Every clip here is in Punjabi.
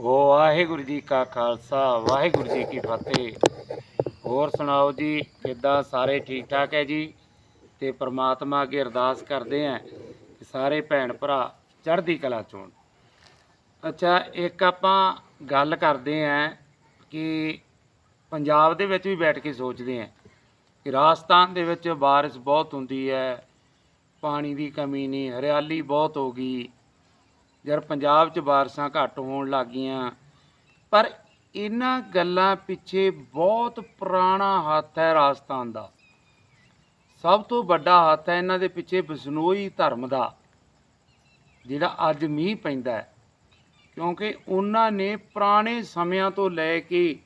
ਵਾਹਿਗੁਰੂ ਜੀ ਕਾ ਖਾਲਸਾ, ਵਾਹਿਗੁਰੂ ਜੀ ਕੀ ਫਤਿਹ। ਹੋਰ ਸੁਣਾਓ ਜੀ, ਕਿੱਦਾਂ ਸਾਰੇ ਠੀਕ ਠਾਕ ਹੈ ਜੀ? ਤੇ ਪ੍ਰਮਾਤਮਾ ਅੱਗੇ ਅਰਦਾਸ ਕਰਦੇ ਆਂ ਕਿ ਸਾਰੇ ਭੈਣ ਭਰਾ ਚੜ੍ਹਦੀ ਕਲਾ ਚੋਣ ਅੱਛਾ, ਇੱਕ ਆਪਾਂ ਗੱਲ ਕਰਦੇ ਆਂ ਕਿ ਪੰਜਾਬ ਦੇ ਵਿੱਚ ਵੀ ਬੈਠ ਕੇ ਸੋਚਦੇ ਆਂ ਕਿ ਰਾਜਸਥਾਨ ਦੇ ਵਿੱਚ ਬਾਰਿਸ਼ ਬਹੁਤ ਹੁੰਦੀ ਹੈ, ਪਾਣੀ ਦੀ ਕਮੀ ਨਹੀਂ, ਹਰਿਆਲੀ ਬਹੁਤ ਹੋ ਗਈ। ਯਾਰ ਪੰਜਾਬ 'ਚ ਬਾਰਿਸ਼ਾਂ ਘੱਟ ਹੋਣ ਲੱਗ ਗਈਆਂ ਪਰ ਇਹਨਾਂ ਗੱਲਾਂ ਪਿੱਛੇ ਬਹੁਤ ਪੁਰਾਣਾ ਹੱਥ ਹੈ ਰਾਜਸਥਾਨ ਦਾ। ਸਭ ਤੋਂ ਵੱਡਾ ਹੱਥ ਹੈ ਇਹਨਾਂ ਦੇ ਪਿੱਛੇ ਬਿਸ਼ਨੋਈ ਧਰਮ ਦਾ ਜਿਹੜਾ ਅੱਜ ਮੀਂਹ ਪੈਂਦਾ ਕਿਉਂਕਿ ਉਹਨਾਂ ਨੇ ਪੁਰਾਣੇ ਸਮਿਆਂ ਤੋਂ ਲੈ ਕੇ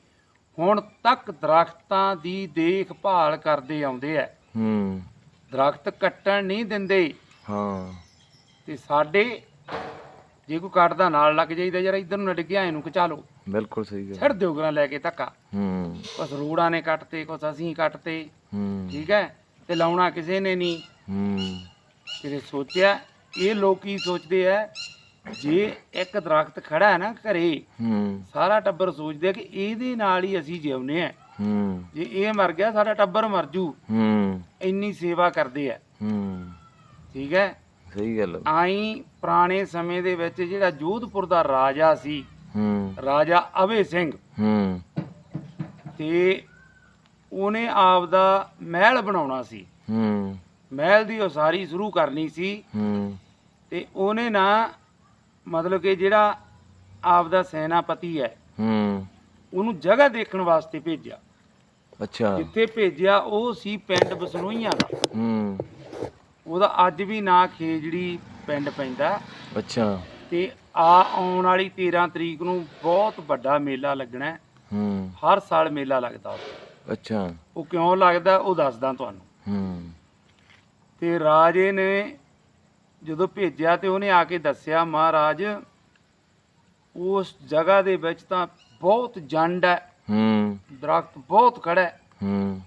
ਹੁਣ ਤੱਕ ਦਰਖਤਾਂ ਦੀ ਦੇਖਭਾਲ ਕਰਦੇ ਆਉਂਦੇ ਆ। ਹੂੰ। ਦਰਖਤ ਕੱਟਣ ਨਹੀਂ ਦਿੰਦੇ। ਹਾਂ। ਤੇ ਸਾਡੇ ਜੇ ਕੋਈ ਕੱਟਦਾ ਨਾਲ ਲੱਗ ਜਾਈਦਾ ਯਾਰ ਇਧਰ ਨੂੰ ਨਾ ਡਿੱਗਿਆ ਇਹਨੂੰ ਖਿਚਾ ਲਓ। ਬਿਲਕੁਲ ਸਹੀ ਗੱਲ। ਛੱਡ ਦਿਓ ਗਰਾਂ ਲੈ ਕੇ ਧੱਕਾ। ਹੂੰ। ਕੁਛ ਰੋੜਾਂ ਨੇ ਕੱਟਤੇ ਕੁਛ ਅਸੀਂ ਕੱਟਤੇ। ਹੂੰ। ਠੀਕ ਹੈ? ਤੇ ਲਾਉਣਾ ਕਿਸੇ ਨੇ ਨਹੀਂ। ਹੂੰ। ਕਿਤੇ ਸੋਚਿਆ ਇਹ ਲੋਕ ਕੀ ਸੋਚਦੇ ਆ ਜੇ ਇੱਕ ਦਰਖਤ ਖੜਾ ਹੈ ਨਾ ਘਰੇ ਹੂੰ। ਸਾਰਾ ਟੱਬਰ ਸੋਚਦੇ ਆ ਕਿ ਇਹਦੇ ਨਾਲ ਹੀ ਅਸੀਂ ਜਿਉਨੇ ਆ। ਹੂੰ। ਜੇ ਇਹ ਮਰ ਗਿਆ ਸਾਡਾ ਟੱਬਰ ਮਰ ਜੂ। ਹੂੰ। ਇੰਨੀ ਸੇਵਾ ਕਰਦੇ ਆ। ਹੂੰ। ਠੀਕ ਹੈ? ਸਹੀ ਗੱਲ। ਆਈ ਪੁਰਾਣੇ ਸਮੇਂ ਦੇ ਵਿੱਚ ਜਿਹੜਾ ਜੋਧਪੁਰ ਦਾ ਰਾਜਾ ਸੀ ਹੂੰ। ਰਾਜਾ ਅਵੇ ਸਿੰਘ। ਹੂੰ। ਤੇ ਉਹਨੇ ਆਪ ਦਾ ਮਹਿਲ ਬਣਾਉਣਾ ਸੀ। ਹੂੰ। ਮਹਿਲ ਦੀ ਉਸਾਰੀ ਸ਼ੁਰੂ ਕਰਨੀ ਸੀ। ਹੂੰ। ਤੇ ਉਹਨੇ ਨਾ ਮਤਲਬ ਕਿ ਜਿਹੜਾ ਆਪ ਦਾ ਸੈਨਾਪਤੀ ਹੈ ਹੂੰ। ਉਹਨੂੰ ਜਗ੍ਹਾ ਦੇਖਣ ਵਾਸਤੇ ਭੇਜਿਆ। ਅੱਛਾ। ਜਿੱਥੇ ਭੇਜਿਆ ਉਹ ਸੀ ਪਿੰਡ ਬਸਨੋਈਆਂ ਦਾ। ਹੂੰ। ਉਹਦਾ ਅੱਜ ਵੀ ਨਾਂ ਖੇਜੜੀ ਪਿੰਡ ਪੈਂਦਾ। ਅੱਛਾ। ਤੇ ਆ ਆਉਣ ਵਾਲੀ 13 ਤਰੀਕ ਨੂੰ ਬਹੁਤ ਵੱਡਾ ਮੇਲਾ ਲੱਗਣਾ ਹੈ। ਹੂੰ। ਹਰ ਸਾਲ ਮੇਲਾ ਲੱਗਦਾ ਉੱਥੇ। ਅੱਛਾ। ਉਹ ਕਿਉਂ ਲੱਗਦਾ ਉਹ ਦੱਸਦਾ ਤੁਹਾਨੂੰ। ਹੂੰ। ਤੇ ਰਾਜੇ ਨੇ ਜਦੋਂ ਭੇਜਿਆ ਤੇ ਉਹਨੇ ਆ ਕੇ ਦੱਸਿਆ ਮਹਾਰਾਜ ਉਸ ਜਗ੍ਹਾ ਦੇ ਵਿੱਚ ਤਾਂ ਬਹੁਤ ਜੰਡ ਹੈ। ਹੂੰ। ਦਰਖਤ ਬਹੁਤ ਖੜਾ ਹੈ। ਹੂੰ।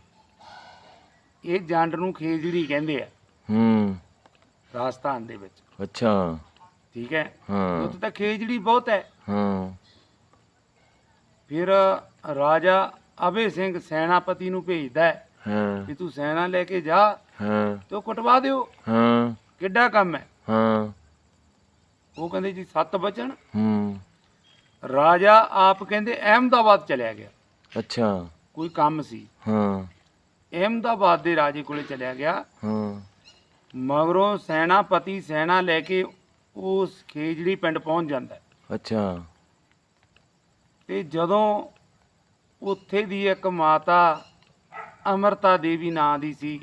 ਇਹ ਜੰਡ ਨੂੰ ਖੇਜੜੀ ਕਹਿੰਦੇ ਆ। ਹੂੰ। ਰਾਜਸਥਾਨ ਦੇ ਵਿੱਚ। ਅੱਛਾ। ਠੀਕ ਹੈ? ਹਾਂ। ਉੱਥੇ ਤਾਂ ਖੇਜੜੀ ਬਹੁਤ ਹੈ। ਹਾਂ। ਫਿਰ ਰਾਜਾ ਅਭੇ ਸਿੰਘ ਸੈਨਾਪਤੀ ਨੂੰ ਭੇਜਦਾ ਹੈ ਹਾਂ। ਵੀ ਤੂੰ ਸੈਨਾ ਲੈ ਕੇ ਜਾ ਹਾਂ। ਤੇ ਉਹ ਕਟਵਾ ਦਿਓ। ਹਾਂ। ਕਿੱਡਾ ਕੰਮ ਹੈ? ਹਾਂ। ਉਹ ਕਹਿੰਦੇ ਜੀ ਸੱਤ ਬਚਨ। ਹੂੰ। ਰਾਜਾ ਆਪ ਕਹਿੰਦੇ ਅਹਿਮਦਾਬਾਦ ਚਲਿਆ ਗਿਆ। ਅੱਛਾ। ਕੋਈ ਕੰਮ ਸੀ। ਹਾਂ। ਅਹਿਮਦਾਬਾਦ ਦੇ ਰਾਜੇ ਕੋਲੇ ਚਲਿਆ ਗਿਆ। ਹਾਂ। ਮਗਰੋਂ ਸੈਨਾਪਤੀ ਸੈਨਾ ਲੈ ਕੇ ਉਸ ਖੇਜੜੀ ਪਿੰਡ ਪਹੁੰਚ ਜਾਂਦਾ ਹੈ। ਅੱਛਾ। ਤੇ ਜਦੋਂ ਉੱਥੇ ਦੀ ਇੱਕ ਮਾਤਾ ਅਮਰਤਾ ਦੇਵੀ ਨਾਂ ਦੀ ਸੀ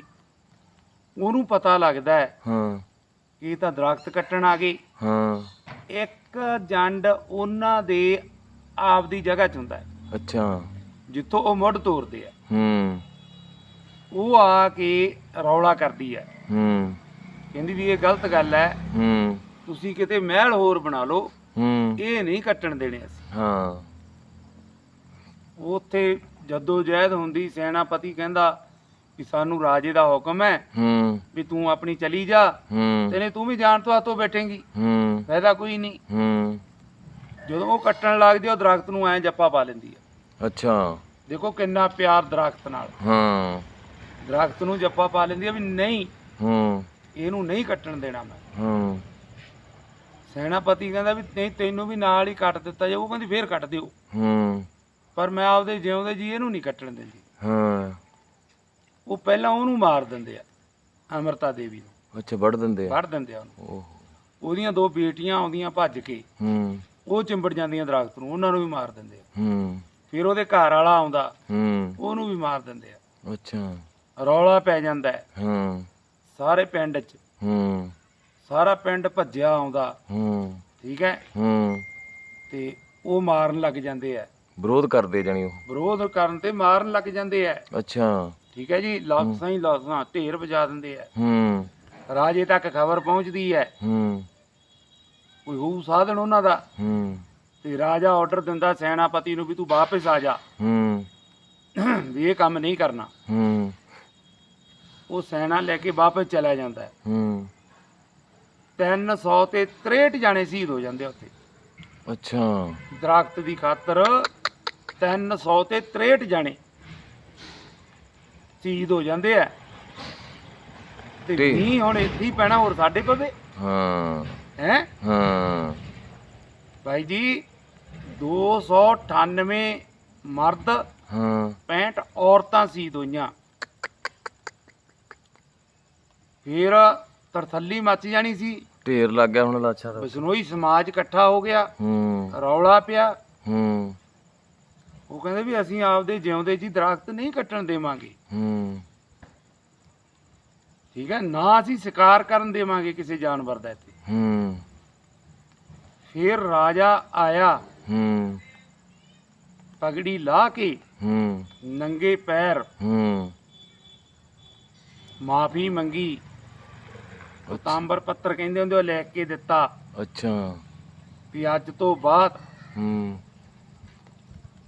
ਉਹਨੂੰ ਪਤਾ ਲੱਗਦਾ ਹੈ ਹਾਂ। ਕਿ ਇਹ ਤਾਂ ਦਰਖਤ ਕੱਟਣ ਆ ਗਏ ਹਾਂ। ਇੱਕ ਜੰਡ ਉਹਨਾਂ ਦੇ ਆਪ ਦੀ ਜਗ੍ਹਾ 'ਚ ਹੁੰਦਾ ਹੈ ਅੱਛਾ। ਜਿੱਥੋਂ ਉਹ ਮੁੱਢ ਤੋੜਦੇ ਆ। ਹੂੰ। ਉਹ ਆ ਕੇ ਰੌਲਾ ਕਰਦੀ ਹੈ। ਹੂੰ। ਕਹਿੰਦੀ ਵੀ ਇਹ ਗਲਤ ਗੱਲ ਹੈ। ਹੂੰ। ਤੁਸੀਂ ਕਿਤੇ ਮਹਿਲ ਹੋਰ ਬਣਾ ਲਓ। ਹੂੰ। ਇਹ ਨਹੀਂ ਕੱਟਣ ਦੇਣੇ ਅਸੀਂ। ਹਾਂ। ਉੱਥੇ ਜਦੋਂ ਜਹਿਦ ਹੁੰਦੀ ਸੈਨਾਪਤੀ ਕਹਿੰਦਾ ਕਿ ਸਾਨੂੰ ਰਾਜੇ ਦਾ ਹੁਕਮ ਹੈ ਹੂੰ। ਵੀ ਤੂੰ ਆਪਣੀ ਚਲੀ ਜਾ। ਹੂੰ। ਤੇਨੇ ਤੂੰ ਵੀ ਜਾਣ ਤੋਂ ਹੱਥੋਂ ਬੈਠੇਂਗੀ। ਹੂੰ। ਫਾਇਦਾ ਕੋਈ ਨਹੀਂ। ਹੂੰ। ਜਦੋਂ ਉਹ ਕੱਟਣ ਲੱਗਦੀ ਆ, ਉਹ ਦਰਖਤ ਨੂੰ ਐ ਜੱਪਾ ਪਾ ਲੈਂਦੀ ਹੈ ਅੱਛਾ। ਦੇਖੋ ਕਿੰਨਾ ਪਿਆਰ ਦਰਖਤ ਨਾਲ। ਹਾਂ। ਦਰਖਤ ਨੂੰ ਜੱਪਾ ਪਾ ਲੈਂਦੀ ਆ ਵੀ ਨਹੀਂ ਹੂੰ। ਇਹਨੂੰ ਨਹੀਂ ਕੱਟਣ ਦੇਣਾ ਮੈਂ। ਹੂੰ। ਸੈਨਾਪਤੀ ਕਹਿੰਦਾ ਵੀ ਨਹੀਂ ਤੈਨੂੰ ਵੀ ਨਾਲ ਹੀ ਕੱਟ ਦਿੱਤਾ ਜਾਊ ਉਹ ਕਹਿੰਦੀ ਫੇਰ ਕੱਟ ਦਿਓ। ਹੂੰ। ਪਰ ਮੈਂ ਆਪਦੇ ਜਿਉਂਦੇ ਜੀ ਇਹਨੂੰ ਨਹੀਂ ਕੱਟਣ ਦਿੰਦੀ। ਹਾਂ। ਉਹ ਪਹਿਲਾਂ ਉਹਨੂੰ ਮਾਰ ਦਿੰਦੇ ਆ ਅਮਰਤਾ ਦੇਵੀ ਨੂੰ। ਅੱਛਾ ਵੜ ਦਿੰਦੇ ਆ? ਵੜ ਦਿੰਦੇ ਆ ਉਹਨੂੰ। ਓਹ। ਉਹਦੀਆਂ ਦੋ ਬੇਟੀਆਂ ਆਉਂਦੀਆਂ ਭੱਜ ਕੇ ਹੂੰ। ਉਹ ਚਿੰਬੜ ਜਾਂਦੀਆਂ ਦਰਖਤ ਨੂੰ ਉਹਨਾਂ ਨੂੰ ਵੀ ਮਾਰ ਦਿੰਦੇ ਆ। ਹੂੰ। ਫਿਰ ਉਹਦੇ ਘਰ ਵਾਲਾ ਆਉਂਦਾ ਹੂੰ। ਉਹਨੂੰ ਵੀ ਮਾਰ ਦਿੰਦੇ ਆ। ਅੱਛਾ। ਰੌਲਾ ਪੈ ਜਾਂਦਾ ਹੈ। ਹਾਂ। ਸਾਰੇ ਪਿੰਡ 'ਚ। ਹੂੰ। ਸਾਰਾ ਪਿੰਡ ਭੱਜਿਆ ਆਉਂਦਾ। ਹੂੰ। ਠੀਕ ਹੈ? ਹੂੰ। ਤੇ ਉਹ ਮਾਰਨ ਲੱਗ ਜਾਂਦੇ ਆ। ਵਿਰੋਧ ਕਰਦੇ ਜਾਣੀ ਉਹ। ਵਿਰੋਧ ਕਰਨ ਤੇ ਮਾਰਨ ਲੱਗ ਜਾਂਦੇ ਆ। ਅੱਛਾ। ਠੀਕ ਹੈ ਜੀ? ਲਾਸਾਂ ਹੀ ਲਾਸਾਂ ਢੇਰ ਵਜਾ ਦਿੰਦੇ ਆ। ਹੂੰ। ਰਾਜੇ ਤੱਕ ਖਬਰ ਪਹੁੰਚਦੀ ਹੈ। ਹੂੰ। ਕੋਈ ਹੋਊ ਸਾਧਨ ਉਹਨਾਂ ਦਾ। ਹੂੰ। ਤੇ ਰਾਜਾ ਆਰਡਰ ਦਿੰਦਾ ਸੈਨਾਪਤੀ ਨੂੰ ਵੀ ਤੂੰ ਵਾਪਸ ਆ ਜਾ। ਹੂੰ। ਵੀ ਇਹ ਕੰਮ ਨਹੀਂ ਕਰਨਾ। ਹੂੰ। ਉਹ ਸੈਨਾ ਲੈ ਕੇ ਵਾਪਸ ਚਲਾ ਜਾਂਦਾ ਹੈ। ਹੂੰ। 300 ਤੇ 63 ਜਾਣੇ ਸ਼ਹੀਦ ਹੋ ਜਾਂਦੇ ਆ ਉੱਥੇ। ਅੱਛਾ। ਦਰਖਤ ਦੀ ਖਾਤਰ 300 ਤੇ 63 ਜਾਣੇ ਸ਼ਹੀਦ ਹੋ ਜਾਂਦੇ ਆ। ਤੇ ਤੇ- ਨਹੀਂ ਹੁਣ ਇੱਥੇ ਹੀ ਪੈਣਾ ਹੋਰ ਸਾਡੇ ਪਵੇ ਹਾਂ। ਹੈ? ਹਾਂ। ਭਾਈ ਜੀ 298 ਮਰਦ ਹਾਂ। 65 ਔਰਤਾਂ ਸ਼ਹੀਦ ਹੋਈਆਂ। ਫਿਰ ਤਰਥੱਲੀ ਮੱਚ ਜਾਣੀ ਸੀ। ਢੇਰ ਲੱਗ ਗਿਆ ਹੁਣ ਲਾਛਾ ਦਾ ਬਸਨੋਈ ਸਮਾਜ ਇਕੱਠਾ ਹੋ ਗਿਆ। ਹੂੰ। ਰੌਲਾ ਪਿਆ। ਹੂੰ। ਉਹ ਕਹਿੰਦੇ ਵੀ ਅਸੀਂ ਆਪਦੇ ਜਿਉਂਦੇ ਜੀ ਦਰਖਤ ਨਹੀਂ ਕੱਟਣ ਦੇਵਾਂਗੇ। ਹੂੰ। ਠੀਕ ਹੈ ਨਾ ਅਸੀਂ ਸ਼ਿਕਾਰ ਕਰਨ ਦੇਵਾਂਗੇ ਕਿਸੇ ਜਾਨਵਰ ਦਾ ਇੱਥੇ। ਹੂੰ। ਫਿਰ ਰਾਜਾ ਆਇਆ। ਹੂੰ। ਪਗੜੀ ਲਾ ਕੇ ਹੂੰ। ਨੰਗੇ ਪੈਰ ਹੂੰ। ਮਾਫੀ ਮੰਗੀ। ਉਹ ਤਾਂਬਰ ਪੱਤਰ ਕਹਿੰਦੇ ਹੁੰਦੇ ਉਹ ਲੈ ਕੇ ਦਿੱਤਾ। ਅੱਛਾ। ਵੀ ਅੱਜ ਤੋਂ ਬਾਅਦ ਹੂੰ।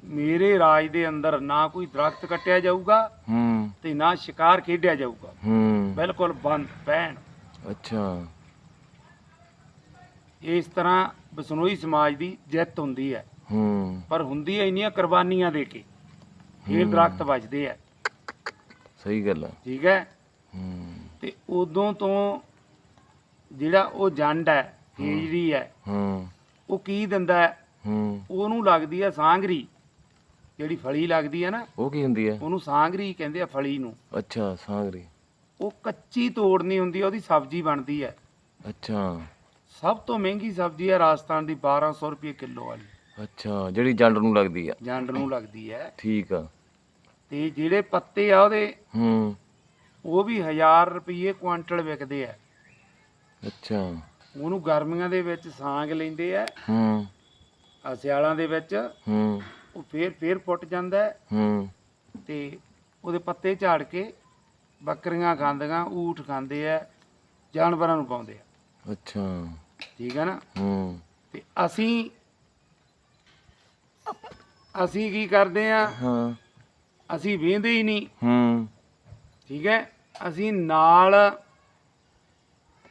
ਮੇਰੇ ਰਾਜ ਦੇ ਅੰਦਰ ਨਾ ਕੋਈ ਦਰਖਤ ਕੱਟਿਆ ਜਾਊਗਾ ਹੂੰ। ਤੇ ਨਾ ਸ਼ਿਕਾਰ ਖੇਡਿਆ ਜਾਊਗਾ। ਹੂੰ। ਬਿਲਕੁਲ ਬੰਦ ਪੈਣ ਅੱਛਾ। ਇਸ ਤਰ੍ਹਾਂ ਬਸਨੋਈ ਸਮਾਜ ਦੀ ਜਿੱਤ ਹੁੰਦੀ ਹੈ। ਹੂੰ। ਪਰ ਹੁੰਦੀ ਹੈ ਇੰਨੀਆਂ ਕੁਰਬਾਨੀਆਂ ਦੇ ਕੇ ਇਹ ਹੂੰ। ਦਰਖਤ ਵੱਜਦੇ ਆ। ਸਹੀ ਗੱਲ ਆ। ਠੀਕ ਹੈ? ਹੂੰ। ਤੇ ਉਦੋਂ ਤੋਂ ਜਿਹੜਾ ਉਹ ਜੰਡ ਹੈ ਹੇਜਰੀ ਹੈ ਹੂੰ। ਉਹ ਕੀ ਦਿੰਦਾ ਹੈ? ਹੂੰ। ਉਹਨੂੰ ਲੱਗਦੀ ਹੈ ਸਾਂਗਰੀ। ਜਿਹੜੀ ਫਲੀ ਲੱਗਦੀ ਹੈ ਨਾ ਉਹ ਕੀ ਹੁੰਦੀ ਹੈ? ਉਹਨੂੰ ਸਾਂਗਰੀ ਕਹਿੰਦੇ ਆ ਫਲੀ ਨੂੰ। ਅੱਛਾ ਸਾਂਗਰੀ। ਉਹ ਕੱਚੀ ਤੋੜਨੀ ਹੁੰਦੀ ਹੈ ਉਹਦੀ ਸਬਜ਼ੀ ਬਣਦੀ ਹੈ। ਅੱਛਾ। ਸਭ ਤੋਂ ਮਹਿੰਗੀ ਸਬਜ਼ੀ ਹੈ ਰਾਜਸਥਾਨ ਦੀ 1200 ਰੁਪਏ ਕਿਲੋ ਵਾਲੀ। ਅੱਛਾ ਜਿਹੜੀ ਜੰਡ ਨੂੰ ਲੱਗਦੀ ਆ ਜੰਡ ਨੂੰ ਲੱਗਦੀ ਹੈ। ਠੀਕ ਆ। ਤੇ ਜਿਹੜੇ ਪੱਤੇ ਆ ਉਹਦੇ ਹੂੰ। ਉਹ ਵੀ 1000 ਰੁਪਏ ਕੁਆਂਟਲ ਵਿਕਦੇ ਆ। ਅੱਛਾ। ਉਹਨੂੰ ਗਰਮੀਆਂ ਦੇ ਵਿੱਚ ਸਾਂਗ ਲੈਂਦੇ ਆ। ਹੂੰ। ਆ ਸਿਆਲਾਂ ਦੇ ਵਿੱਚ। ਹੂੰ। ਉਹ ਫੇਰ ਫੇਰ ਫੁੱਟ ਜਾਂਦਾ ਹੈ। ਹੂੰ। ਤੇ ਉਹਦੇ ਪੱਤੇ ਝਾੜ ਕੇ ਬੱਕਰੀਆਂ ਖਾਂਦੀਆਂ ਊਠ ਖਾਂਦੇ ਆ ਜਾਨਵਰਾਂ ਨੂੰ ਪਾਉਂਦੇ ਆ। ਅੱਛਾ। ਠੀਕ ਹੈ ਨਾ? ਹੂੰ। ਤੇ ਅਸੀਂ ਅਸੀਂ ਕੀ ਕਰਦੇ ਆ? ਹਾਂ। ਅਸੀਂ ਵੇਂਦੇ ਹੀ ਨਹੀਂ। ਹੂੰ। ਠੀਕ ਹੈ? ਅਸੀਂ ਨਾਲ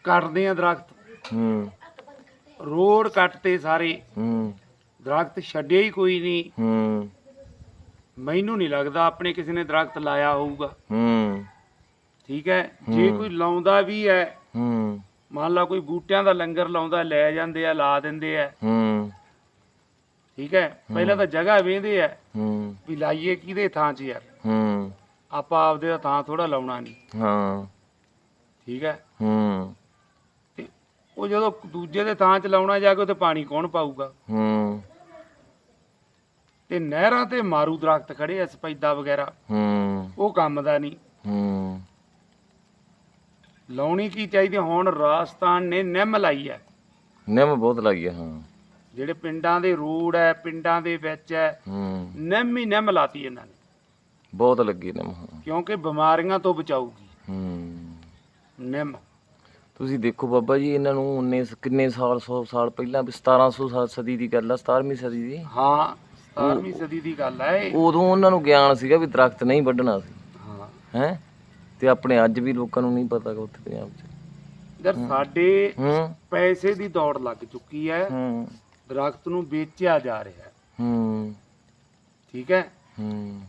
ਕੱਟਦੇ ਆ ਦਰਖਤ। ਹੂੰ। ਰੋਡ ਕੱਟਤੇ ਸਾਰੇ। ਹੂੰ। ਦਰਖਤ ਛੱਡਿਆ ਹੀ ਕੋਈ ਨਹੀਂ। ਹੂੰ। ਮੈਨੂੰ ਨਹੀਂ ਲੱਗਦਾ ਆਪਣੇ ਕਿਸੇ ਨੇ ਦਰਖਤ ਲਾਇਆ ਹੋਊਗਾ। ਹੂੰ। ਠੀਕ ਹੈ? ਜੇ। ਕੋਈ ਲਾਉਂਦਾ ਵੀ ਹੈ ਹੂੰ। ਮੰਨ ਲਾ ਕੋਈ ਬੂਟਿਆਂ ਦਾ ਲੰਗਰ ਲਾਉਂਦਾ ਲੈ ਜਾਂਦੇ ਆ ਲਾ ਦਿੰਦੇ ਆ। ਹੂੰ। ਠੀਕ ਹੈ? ਪਹਿਲਾਂ ਤਾਂ ਜਗ੍ਹਾ ਵੇਂਦੇ ਆ ਹੂੰ। ਵੀ ਲਾਈਏ ਕਿਹਦੇ ਥਾਂ 'ਚ ਯਾਰ। ਹੂੰ। ਆਪਾਂ ਆਪਦੇ ਦਾ ਥਾਂ ਥੋੜਾ ਲਾਉਣਾ ਨਹੀਂ। ਹਾਂ। ਠੀਕ ਹੈ? ਹੂੰ। ਉਹ ਜਦੋਂ ਦੂਜੇ ਦੇ ਥਾਂ 'ਚ ਲਾਉਣਾ ਜਾ ਕੇ ਉੱਥੇ ਪਾਣੀ ਕੌਣ ਪਾਊਗਾ? ਹੂੰ। ਤੇ ਨਹਿਰਾਂ ਤੇ ਮਾਰੂ ਦਰਖਤ ਖੜੇ ਆ ਸਪੈਦਾ ਵਗੈਰਾ। ਹੂੰ। ਉਹ ਕੰਮ ਦਾ ਨਹੀਂ। ਹੂੰ। ਲਾਉਣੀ ਕੀ ਚਾਹੀਦੀ? ਹੁਣ ਰਾਜਸਥਾਨ ਨੇ ਨਿੰਮ ਲਾਈ ਹੈ। ਨਿੰਮ ਬਹੁਤ ਲੱਗੀ ਆ ਹਾਂ। ਜਿਹੜੇ ਪਿੰਡਾਂ ਦੇ ਰੋਡ ਹੈ ਪਿੰਡਾਂ ਦੇ ਵਿੱਚ ਹੈ ਹੂੰ। ਨਿੰਮ ਹੀ ਨਿੰਮ ਲਾਤੀ ਇਹਨਾਂ ਨੇ। ਬਹੁਤ ਲੱਗੀ ਨਿੰਮ ਕਿਉਂਕਿ ਬਿਮਾਰੀਆਂ ਤੋਂ ਬਚਾਊਗੀ। ਹੂੰ। ਨਿੰਮ। ਤੁਸੀਂ ਦੇਖੋ ਬਾਬਾ ਜੀ ਇਹਨਾਂ ਨੂੰ 19 ਕਿੰਨੇ ਸਾਲ 100 ਸਾਲ ਪਹਿਲਾਂ ਵੀ 1700 ਸਾਲ ਸਦੀ ਦੀ ਗੱਲ ਆ 17ਵੀਂ ਸਦੀ ਦੀ। ਹਾਂ 17ਵੀਂ ਸਦੀ ਦੀ ਗੱਲ ਹੈ ਇਹ। ਉਦੋਂ ਉਹਨਾਂ ਨੂੰ ਗਿਆਨ ਸੀਗਾ ਵੀ ਦਰਖਤ ਨਹੀਂ ਵੱਢਣਾ ਸੀ। ਹਾਂ। ਹੈ? ਤੇ ਆਪਣੇ ਅੱਜ ਵੀ ਲੋਕਾਂ ਨੂੰ ਨਹੀਂ ਪਤਾ ਕਿ ਉੱਥੇ ਪੰਜਾਬ 'ਚ। ਯਾਰ ਸਾਡੇ ਹੂੰ। ਪੈਸੇ ਦੀ ਦੌੜ ਲੱਗ ਚੁੱਕੀ ਹੈ। ਹੂੰ। ਦਰਖਤ ਨੂੰ ਵੇਚਿਆ ਜਾ ਰਿਹਾ ਹੈ। ਹੂੰ। ਠੀਕ ਹੈ? ਹੂੰ।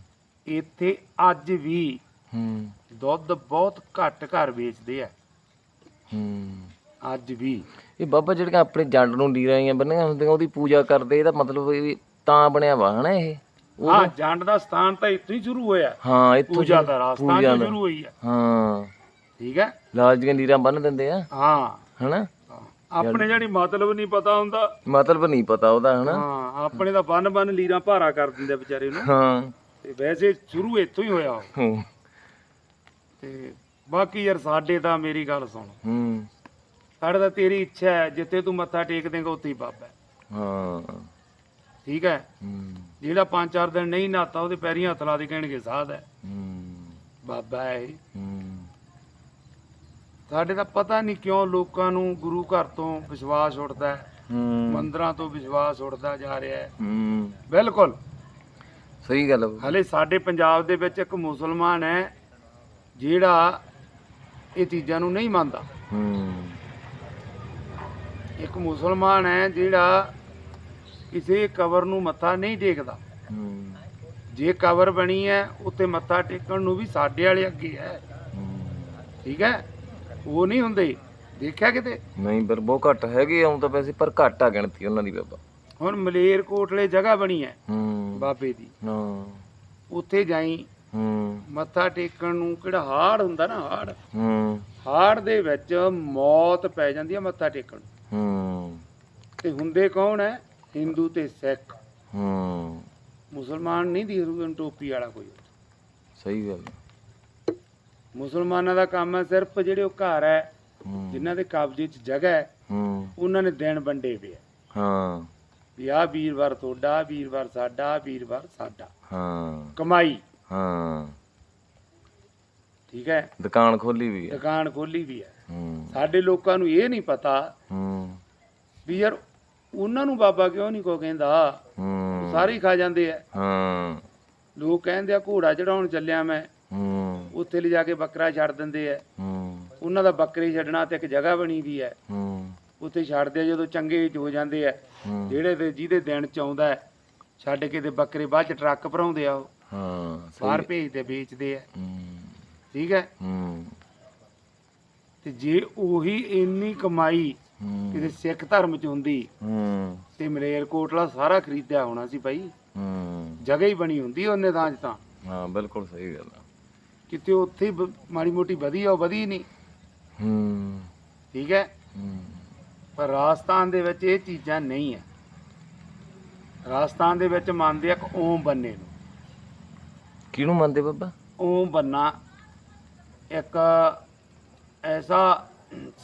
ਇੱਥੇ ਅੱਜ ਵੀ ਹੂੰ। ਦੁੱਧ ਬਹੁਤ ਘੱਟ ਘਰ ਵੇਚਦੇ ਆ। ਹੂੰ। ਅੱਜ ਵੀ। ਇਹ ਬਾਬਾ ਜਿਹੜੀਆਂ ਆਪਣੇ ਜੰਡ ਨੂੰ ਲੀਰਾਂ ਆਈਆਂ ਬੰਨੀਆਂ ਹੁੰਦੀਆਂ ਉਹਦੀ ਪੂਜਾ ਕਰਦੇ ਇਹਦਾ ਮਤਲਬ ਇਹ ਤਾਂ ਬਣਿਆ ਵਾ ਹਨਾ ਇਹ? ਹਾਂ ਜੰਡ ਦਾ ਸਥਾਨ ਤਾਂ ਇੱਥੋਂ ਹੀ ਸ਼ੁਰੂ ਹੋਇਆ। ਹਾਂ ਇੱਥੋਂ ਪੂਜਾ ਦਾ ਰਾਸਤਾ। ਸ਼ੁਰੂ ਹੋਈ ਹੈ ਹਾਂ। ਠੀਕ ਹੈ? ਲਾਲ ਦੀਆਂ ਲੀਰਾਂ ਬੰਨ ਦਿੰਦੇ ਆ। ਹਾਂ। ਹਨਾ। ਆਪਣੇ ਜਿਹੜੀ ਮਤਲਬ ਨਹੀਂ ਪਤਾ ਹੁੰਦਾ। ਮਤਲਬ ਨਹੀਂ ਪਤਾ ਉਹਦਾ ਹਨਾ? ਹਾਂ ਆਪਣੇ ਦਾ ਬੰਨ ਬੰਨ ਲੀਰਾਂ ਭਾਰਾ ਕਰ ਦਿੰਦੇ ਵਿਚਾਰੇ ਨੂੰ। ਹਾਂ। ਤੇ ਵੈਸੇ ਸ਼ੁਰੂ ਇੱਥੋਂ ਹੀ ਹੋਇਆ ਤੇ ਬਾਕੀ ਯਾਰ ਸਾਡੇ ਤਾਂ ਮੇਰੀ ਗੱਲ ਸੁਣ। ਹੂੰ। ਸਾਡੇ ਤਾਂ ਤੇਰੀ ਇੱਛਾ ਹੈ ਜਿੱਥੇ ਤੂੰ ਮੱਥਾ ਟੇਕ ਦੇਂਗਾ ਉੱਥੇ ਹੀ ਬਾਬਾ ਹੈ। ਹਾਂ। ਠੀਕ ਹੈ? ਹੂੰ। ਜਿਹੜਾ ਪੰਜ ਚਾਰ ਦਿਨ ਨਹੀਂ ਨਹਾਤਾ ਉਹਦੇ ਪੈਰੀਂ ਹੱਥ ਲਾ ਦੇ ਕਹਿਣਗੇ ਸਾਧ ਹੈ। ਹੂੰ। ਬਾਬਾ ਹੈ ਇਹ। ਹੂੰ। ਸਾਡੇ ਤਾਂ ਪਤਾ ਨਹੀਂ ਕਿਉਂ ਲੋਕਾਂ ਨੂੰ ਗੁਰੂ ਘਰ ਤੋਂ ਵਿਸ਼ਵਾਸ ਉੱਠਦਾ ਹੈ। ਹੂੰ। ਮੰਦਰਾਂ ਤੋਂ ਵਿਸ਼ਵਾਸ ਉੱਠਦਾ ਜਾ ਰਿਹਾ ਹੈ। ਹੂੰ। ਬਿਲਕੁਲ। ਸਹੀ ਗੱਲ ਆ। ਹਲੇ ਸਾਡੇ ਪੰਜਾਬ ਦੇ ਵਿੱਚ ਇੱਕ ਮੁਸਲਮਾਨ ਹੈ ਜਿਹੜਾ ਇਹ ਚੀਜ਼ਾਂ ਨੂੰ ਨਹੀਂ ਮੰਨਦਾ। ਹੂੰ। ਇੱਕ ਮੁਸਲਮਾਨ ਹੈ ਜਿਹੜਾ ਕਿਸੇ ਕਬਰ ਨੂੰ ਮੱਥਾ ਨਹੀਂ ਟੇਕਦਾ। ਹੂੰ। ਜੇ ਕਬਰ ਬਣੀ ਹੈ ਉੱਤੇ ਮੱਥਾ ਟੇਕਣ ਨੂੰ ਵੀ ਸਾਡੇ ਵਾਲੇ ਅੱਗੇ ਹੈ। ਠੀਕ ਹੈ? ਉਹ ਨਹੀਂ ਹੁੰਦੇ। ਦੇਖਿਆ ਕਿਤੇ? ਨਹੀਂ ਪਰ ਬਹੁਤ ਘੱਟ ਹੈਗੇ ਆਉਂ ਤਾਂ ਪੈਸੇ ਪਰ ਘੱਟ ਆ ਗਿਣਤੀ ਉਹਨਾਂ ਦੀ ਬਾਬਾ। ਹੁਣ ਮਲੇਰ ਕੋਟਲੇ ਜਗ੍ਹਾ ਬਣੀ ਹੈ ਹੂੰ। ਬਾਬੇ ਦੀ। ਹਾਂ। ਉੱਥੇ ਜਾਈ ਹੂੰ। ਮੱਥਾ ਟੇਕਣ ਨੂੰ ਕਿਹੜਾ ਹਾੜ ਹੁੰਦਾ ਨਾ ਹਾੜ। ਹੂੰ। ਹਾੜ ਦੇ ਵਿੱਚ ਮੌਤ ਪੈ ਜਾਂਦੀ ਹੈ ਮੱਥਾ ਟੇਕਣ। ਨੂੰ। ਹੂੰ। ਤੇ ਹੁੰਦੇ ਕੌਣ ਹੈ ਹਿੰਦੂ ਤੇ ਸਿੱਖ। ਹੂੰ। ਮੁਸਲਮਾਨ ਨਹੀਂ ਦੀ ਟੋਪੀ ਵਾਲਾ ਕੋਈ। ਸਹੀ ਗੱਲ ਆ। ਮੁਸਲਮਾਨਾਂ ਦਾ ਕੰਮ ਹੈ ਸਿਰਫ ਜਿਹੜੇ ਉਹ ਘਰ ਹੈ। ਜਿਨ੍ਹਾਂ ਦੇ ਕਬਜ਼ੇ 'ਚ ਜਗ੍ਹਾ ਹੈ। ਉਹਨਾਂ ਨੇ ਦਿਨ ਵੰਡੇ ਪਏ ਆ ਹਾਂ। ਵੀ ਆਹ ਵੀਰਵਾਰ ਤੁਹਾਡਾ ਵੀਰਵਾਰ ਸਾਡਾ ਵੀਰਵਾਰ ਸਾਡਾ। ਹਾਂ। ਕਮਾਈ। ਹਾਂ। ਠੀਕ ਹੈ? ਦੁਕਾਨ ਖੋਲੀ ਵੀ ਹੈ। ਦੁਕਾਨ ਖੋਲੀ ਵੀ ਹੈ। ਹੂੰ। ਸਾਡੇ ਲੋਕਾਂ ਨੂੰ ਇਹ ਨਹੀਂ ਪਤਾ ਹੂੰ। ਵੀ ਯਾਰ ਉਹਨਾਂ ਨੂੰ ਬਾਬਾ ਕਿਉਂ ਨਹੀਂ ਕੋ ਕਹਿੰਦਾ? ਹੂੰ। ਸਾਰੇ ਹੀ ਖਾ ਜਾਂਦੇ ਆ। ਹਾਂ। ਲੋਕ ਕਹਿੰਦੇ ਆ ਘੋੜਾ ਚੜਾਉਣ ਚੱਲਿਆ ਮੈਂ। ਹੂੰ। ਉੱਥੇ ਲਿਜਾ ਕੇ ਬੱਕਰਾ ਛੱਡ ਦਿੰਦੇ ਆ। ਹੂੰ। ਉਹਨਾਂ ਦਾ ਬੱਕਰੀ ਛੱਡਣਾ ਤੇ ਇੱਕ ਜਗ੍ਹਾ ਬਣੀ ਵੀ ਹੈ। ਹੂੰ। ਉੱਥੇ ਛੱਡਦੇ ਆ ਜਦੋਂ ਚੰਗੇ ਹੋ ਜਾਂਦੇ ਆ। ਜਿਹੜੇ ਤੇ ਜਿਹਦੇ ਦਿਨ ਚ ਆਉਂਦਾ ਹੈ, ਛੱਡ ਕੇ ਤੇ ਬੱਕਰੇ ਬਾਅਦ ਚ ਟਰੱਕ ਭਰਾਉਂਦੇ ਆ ਉਹ। ਹਾਂ ਬਾਹਰ ਸਹੀ। ਭੇਜਦੇ ਵੇਚਦੇ ਆ। ਹੂੰ। ਠੀਕ ਹੈ? ਹੂੰ। ਤੇ ਜੇ ਉਹੀ ਇੰਨੀ ਕਮਾਈ ਕਿਸੇ ਹੂੰ ਸਿੱਖ ਧਰਮ ਚ ਹੁੰਦੀ ਹੂੰ। ਤੇ ਮਲੇਰ ਕੋਟਲਾ ਸਾਰਾ ਖਰੀਦਿਆ ਹੋਣਾ ਸੀ ਭਾਈ। ਹੂੰ। ਜਗ੍ਹਾ ਹੀ ਬਣੀ ਹੁੰਦੀ ਉਹਨੇ ਥਾਂ 'ਚ ਤਾਂ। ਹਾਂ ਬਿਲਕੁਲ ਸਹੀ ਗੱਲ ਆ। ਕਿਤੇ ਉੱਥੇ ਹੀ ਬ- ਮਾੜੀ ਮੋਟੀ ਵਧੀ ਆ ਉਹ ਵਧੀ ਨਹੀਂ। ਹੂੰ। ਠੀਕ ਹੈ? ਹੂੰ। ਪਰ ਰਾਜਸਥਾਨ ਦੇ ਵਿੱਚ ਇਹ ਚੀਜ਼ਾਂ ਨਹੀਂ ਹੈ। ਰਾਜਸਥਾਨ ਦੇ ਵਿੱਚ ਮੰਨਦੇ ਆ ਇੱਕ ਓਮ ਬੰਨੇ ਨੂੰ। ਕਿਹਨੂੰ ਮੰਨਦੇ ਬਾਬਾ? ਓਮ ਬੰਨਾ ਇੱਕ ਐਸਾ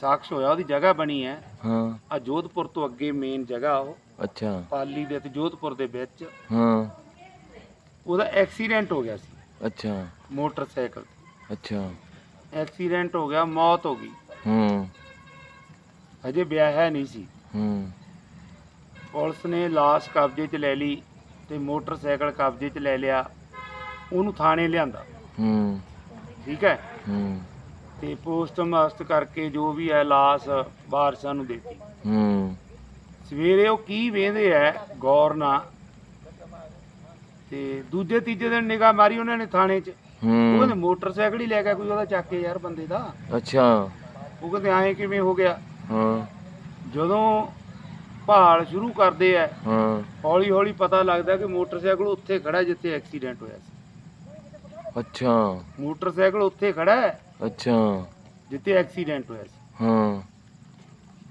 ਸਾਖਸ਼ ਹੋਇਆ ਉਹਦੀ ਜਗ੍ਹਾ ਬਣੀ ਹੈ। ਹਾਂ। ਆ ਜੋਧਪੁਰ ਤੋਂ ਅੱਗੇ ਮੇਨ ਜਗ੍ਹਾ ਉਹ। ਅੱਛਾ। ਪਾਲੀ ਦੇ ਤੇ ਜੋਧਪੁਰ ਦੇ ਵਿੱਚ। ਹਾਂ। ਉਹਦਾ ਐਕਸੀਡੈਂਟ ਹੋ ਗਿਆ ਸੀ। ਅੱਛਾ। ਮੋਟਰਸਾਈਕਲ ਅੱਛਾ। ਐਕਸੀਡੈਂਟ ਹੋ ਗਿਆ ਮੌਤ ਹੋ ਗਈ। ਹੂੰ। ਹਜੇ ਵਿਆਹਿਆ ਨਹੀਂ ਸੀ। ਹੂੰ। ਪੁਲਿਸ ਨੇ ਲਾਸ਼ ਕਬਜ਼ੇ 'ਚ ਲੈ ਲਈ ਤੇ ਮੋਟਰਸਾਈਕਲ ਕਬਜ਼ੇ 'ਚ ਲੈ ਲਿਆ। ਉਹਨੂੰ ਥਾਣੇ ਲਿਆਂਦਾ। ਹੂੰ। ਠੀਕ ਹੈ? ਹੂੰ। ਤੇ ਪੋਸਟਮਾਸਟ ਕਰਕੇ ਜੋ ਵੀ ਹੈ ਲਾਸ਼ ਵਾਰਸਾਂ ਨੂੰ ਦੇਤੀ। ਹੂੰ। ਸਵੇਰੇ ਉਹ ਕੀ ਵੇਂਦੇ ਐ ਗੌਰ ਨਾਲ। ਤੇ ਦੂਜੇ ਤੀਜੇ ਦਿਨ ਨਿਗਾਹ ਮਾਰੀ ਉਹਨਾਂ ਨੇ ਥਾਣੇ 'ਚ। ਹੂੰ। ਮੋਟਰਸਾਈਕਲ ਹੀ ਲੈ ਗਿਆ ਕੋਈ ਉਹਦਾ ਚੱਕ ਕੇ ਯਾਰ ਬੰਦੇ ਦਾ। ਅੱਛਾ। ਉਹ ਕਹਿੰਦੇ ਐਂ ਕਿਵੇਂ ਹੋ ਗਿਆ? ਹਾਂ। ਜਦੋਂ ਭਾਲ ਸ਼ੁਰੂ ਕਰਦੇ ਐ ਹਾਂ। ਹੌਲੀ ਹੌਲੀ ਪਤਾ ਲੱਗਦਾ ਕਿ ਮੋਟਰਸਾਈਕਲ ਉੱਥੇ ਖੜਾ ਜਿੱਥੇ ਐਕਸੀਡੈਂਟ ਹੋਇਆ ਸੀ। ਅੱਛਾ। ਮੋਟਰਸਾਈਕਲ ਉੱਥੇ ਖੜਾ ਹੈ। ਅੱਛਾ। ਜਿੱਥੇ ਐਕਸੀਡੈਂਟ ਹੋਇਆ ਸੀ। ਹਾਂ।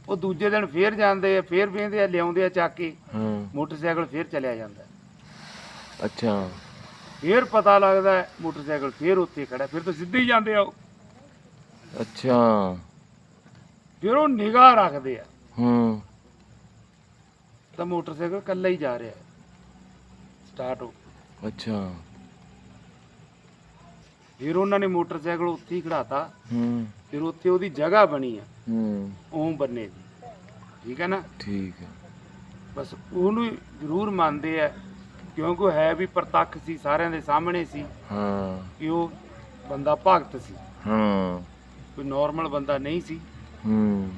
ਉਹ ਦੂਜੇ ਦਿਨ ਫੇਰ ਜਾਂਦੇ ਆ ਫੇਰ ਵੇਂਦੇ ਆ ਲਿਆਉਂਦੇ ਆ ਚੱਕ ਕੇ। ਹਾਂ। ਮੋਟਰਸਾਈਕਲ ਫੇਰ ਚਲਿਆ ਜਾਂਦਾ ਹੈ। ਅੱਛਾ। ਫੇਰ ਪਤਾ ਲੱਗਦਾ ਹੈ, ਮੋਟਰਸਾਈਕਲ ਫੇਰ ਉੱਥੇ ਖੜਾ ਹੈ, ਫਿਰ ਤਾਂ ਸਿੱਧੇ ਹੀ ਜਾਂਦੇ ਆ ਉਹ। ਅੱਛਾ। ਫਿਰ ਉਹ ਨਿਗਾਹ ਰੱਖਦੇ ਆ। ਹੂੰ। ਤਾਂ ਮੋਟਰਸਾਈਕਲ ਇਕੱਲਾ ਹੀ ਜਾ ਰਿਹਾ ਹੈ। ਸਟਾਰਟ ਹੋ। ਅੱਛਾ। ਫਿਰ ਉਹਨਾਂ ਨੇ ਮੋਟਰਸਾਈਕਲ ਉੱਥੇ ਹੀ ਖੜਾਤਾ ਹੂੰ। ਫਿਰ ਉੱਥੇ ਉਹਦੀ ਜਗ੍ਹਾ ਬਣੀ ਆ। ਹੂੰ। ਓਮ ਬੰਨੇ ਦੀ। ਠੀਕ ਹੈ ਨਾ? ਠੀਕ ਹੈ। ਬਸ ਉਹਨੂੰ ਜ਼ਰੂਰ ਮੰਨਦੇ ਆ ਕਿਉਂਕਿ ਉਹ ਹੈ ਵੀ ਪ੍ਰਤੱਖ ਸੀ ਸਾਰਿਆਂ ਦੇ ਸਾਹਮਣੇ ਸੀ ਹਾਂ। ਕਿ ਉਹ ਬੰਦਾ ਭਗਤ ਸੀ। ਹਾਂ। ਕੋਈ ਨਾਰਮਲ ਬੰਦਾ ਨਹੀਂ ਸੀ। ਹੂੰ।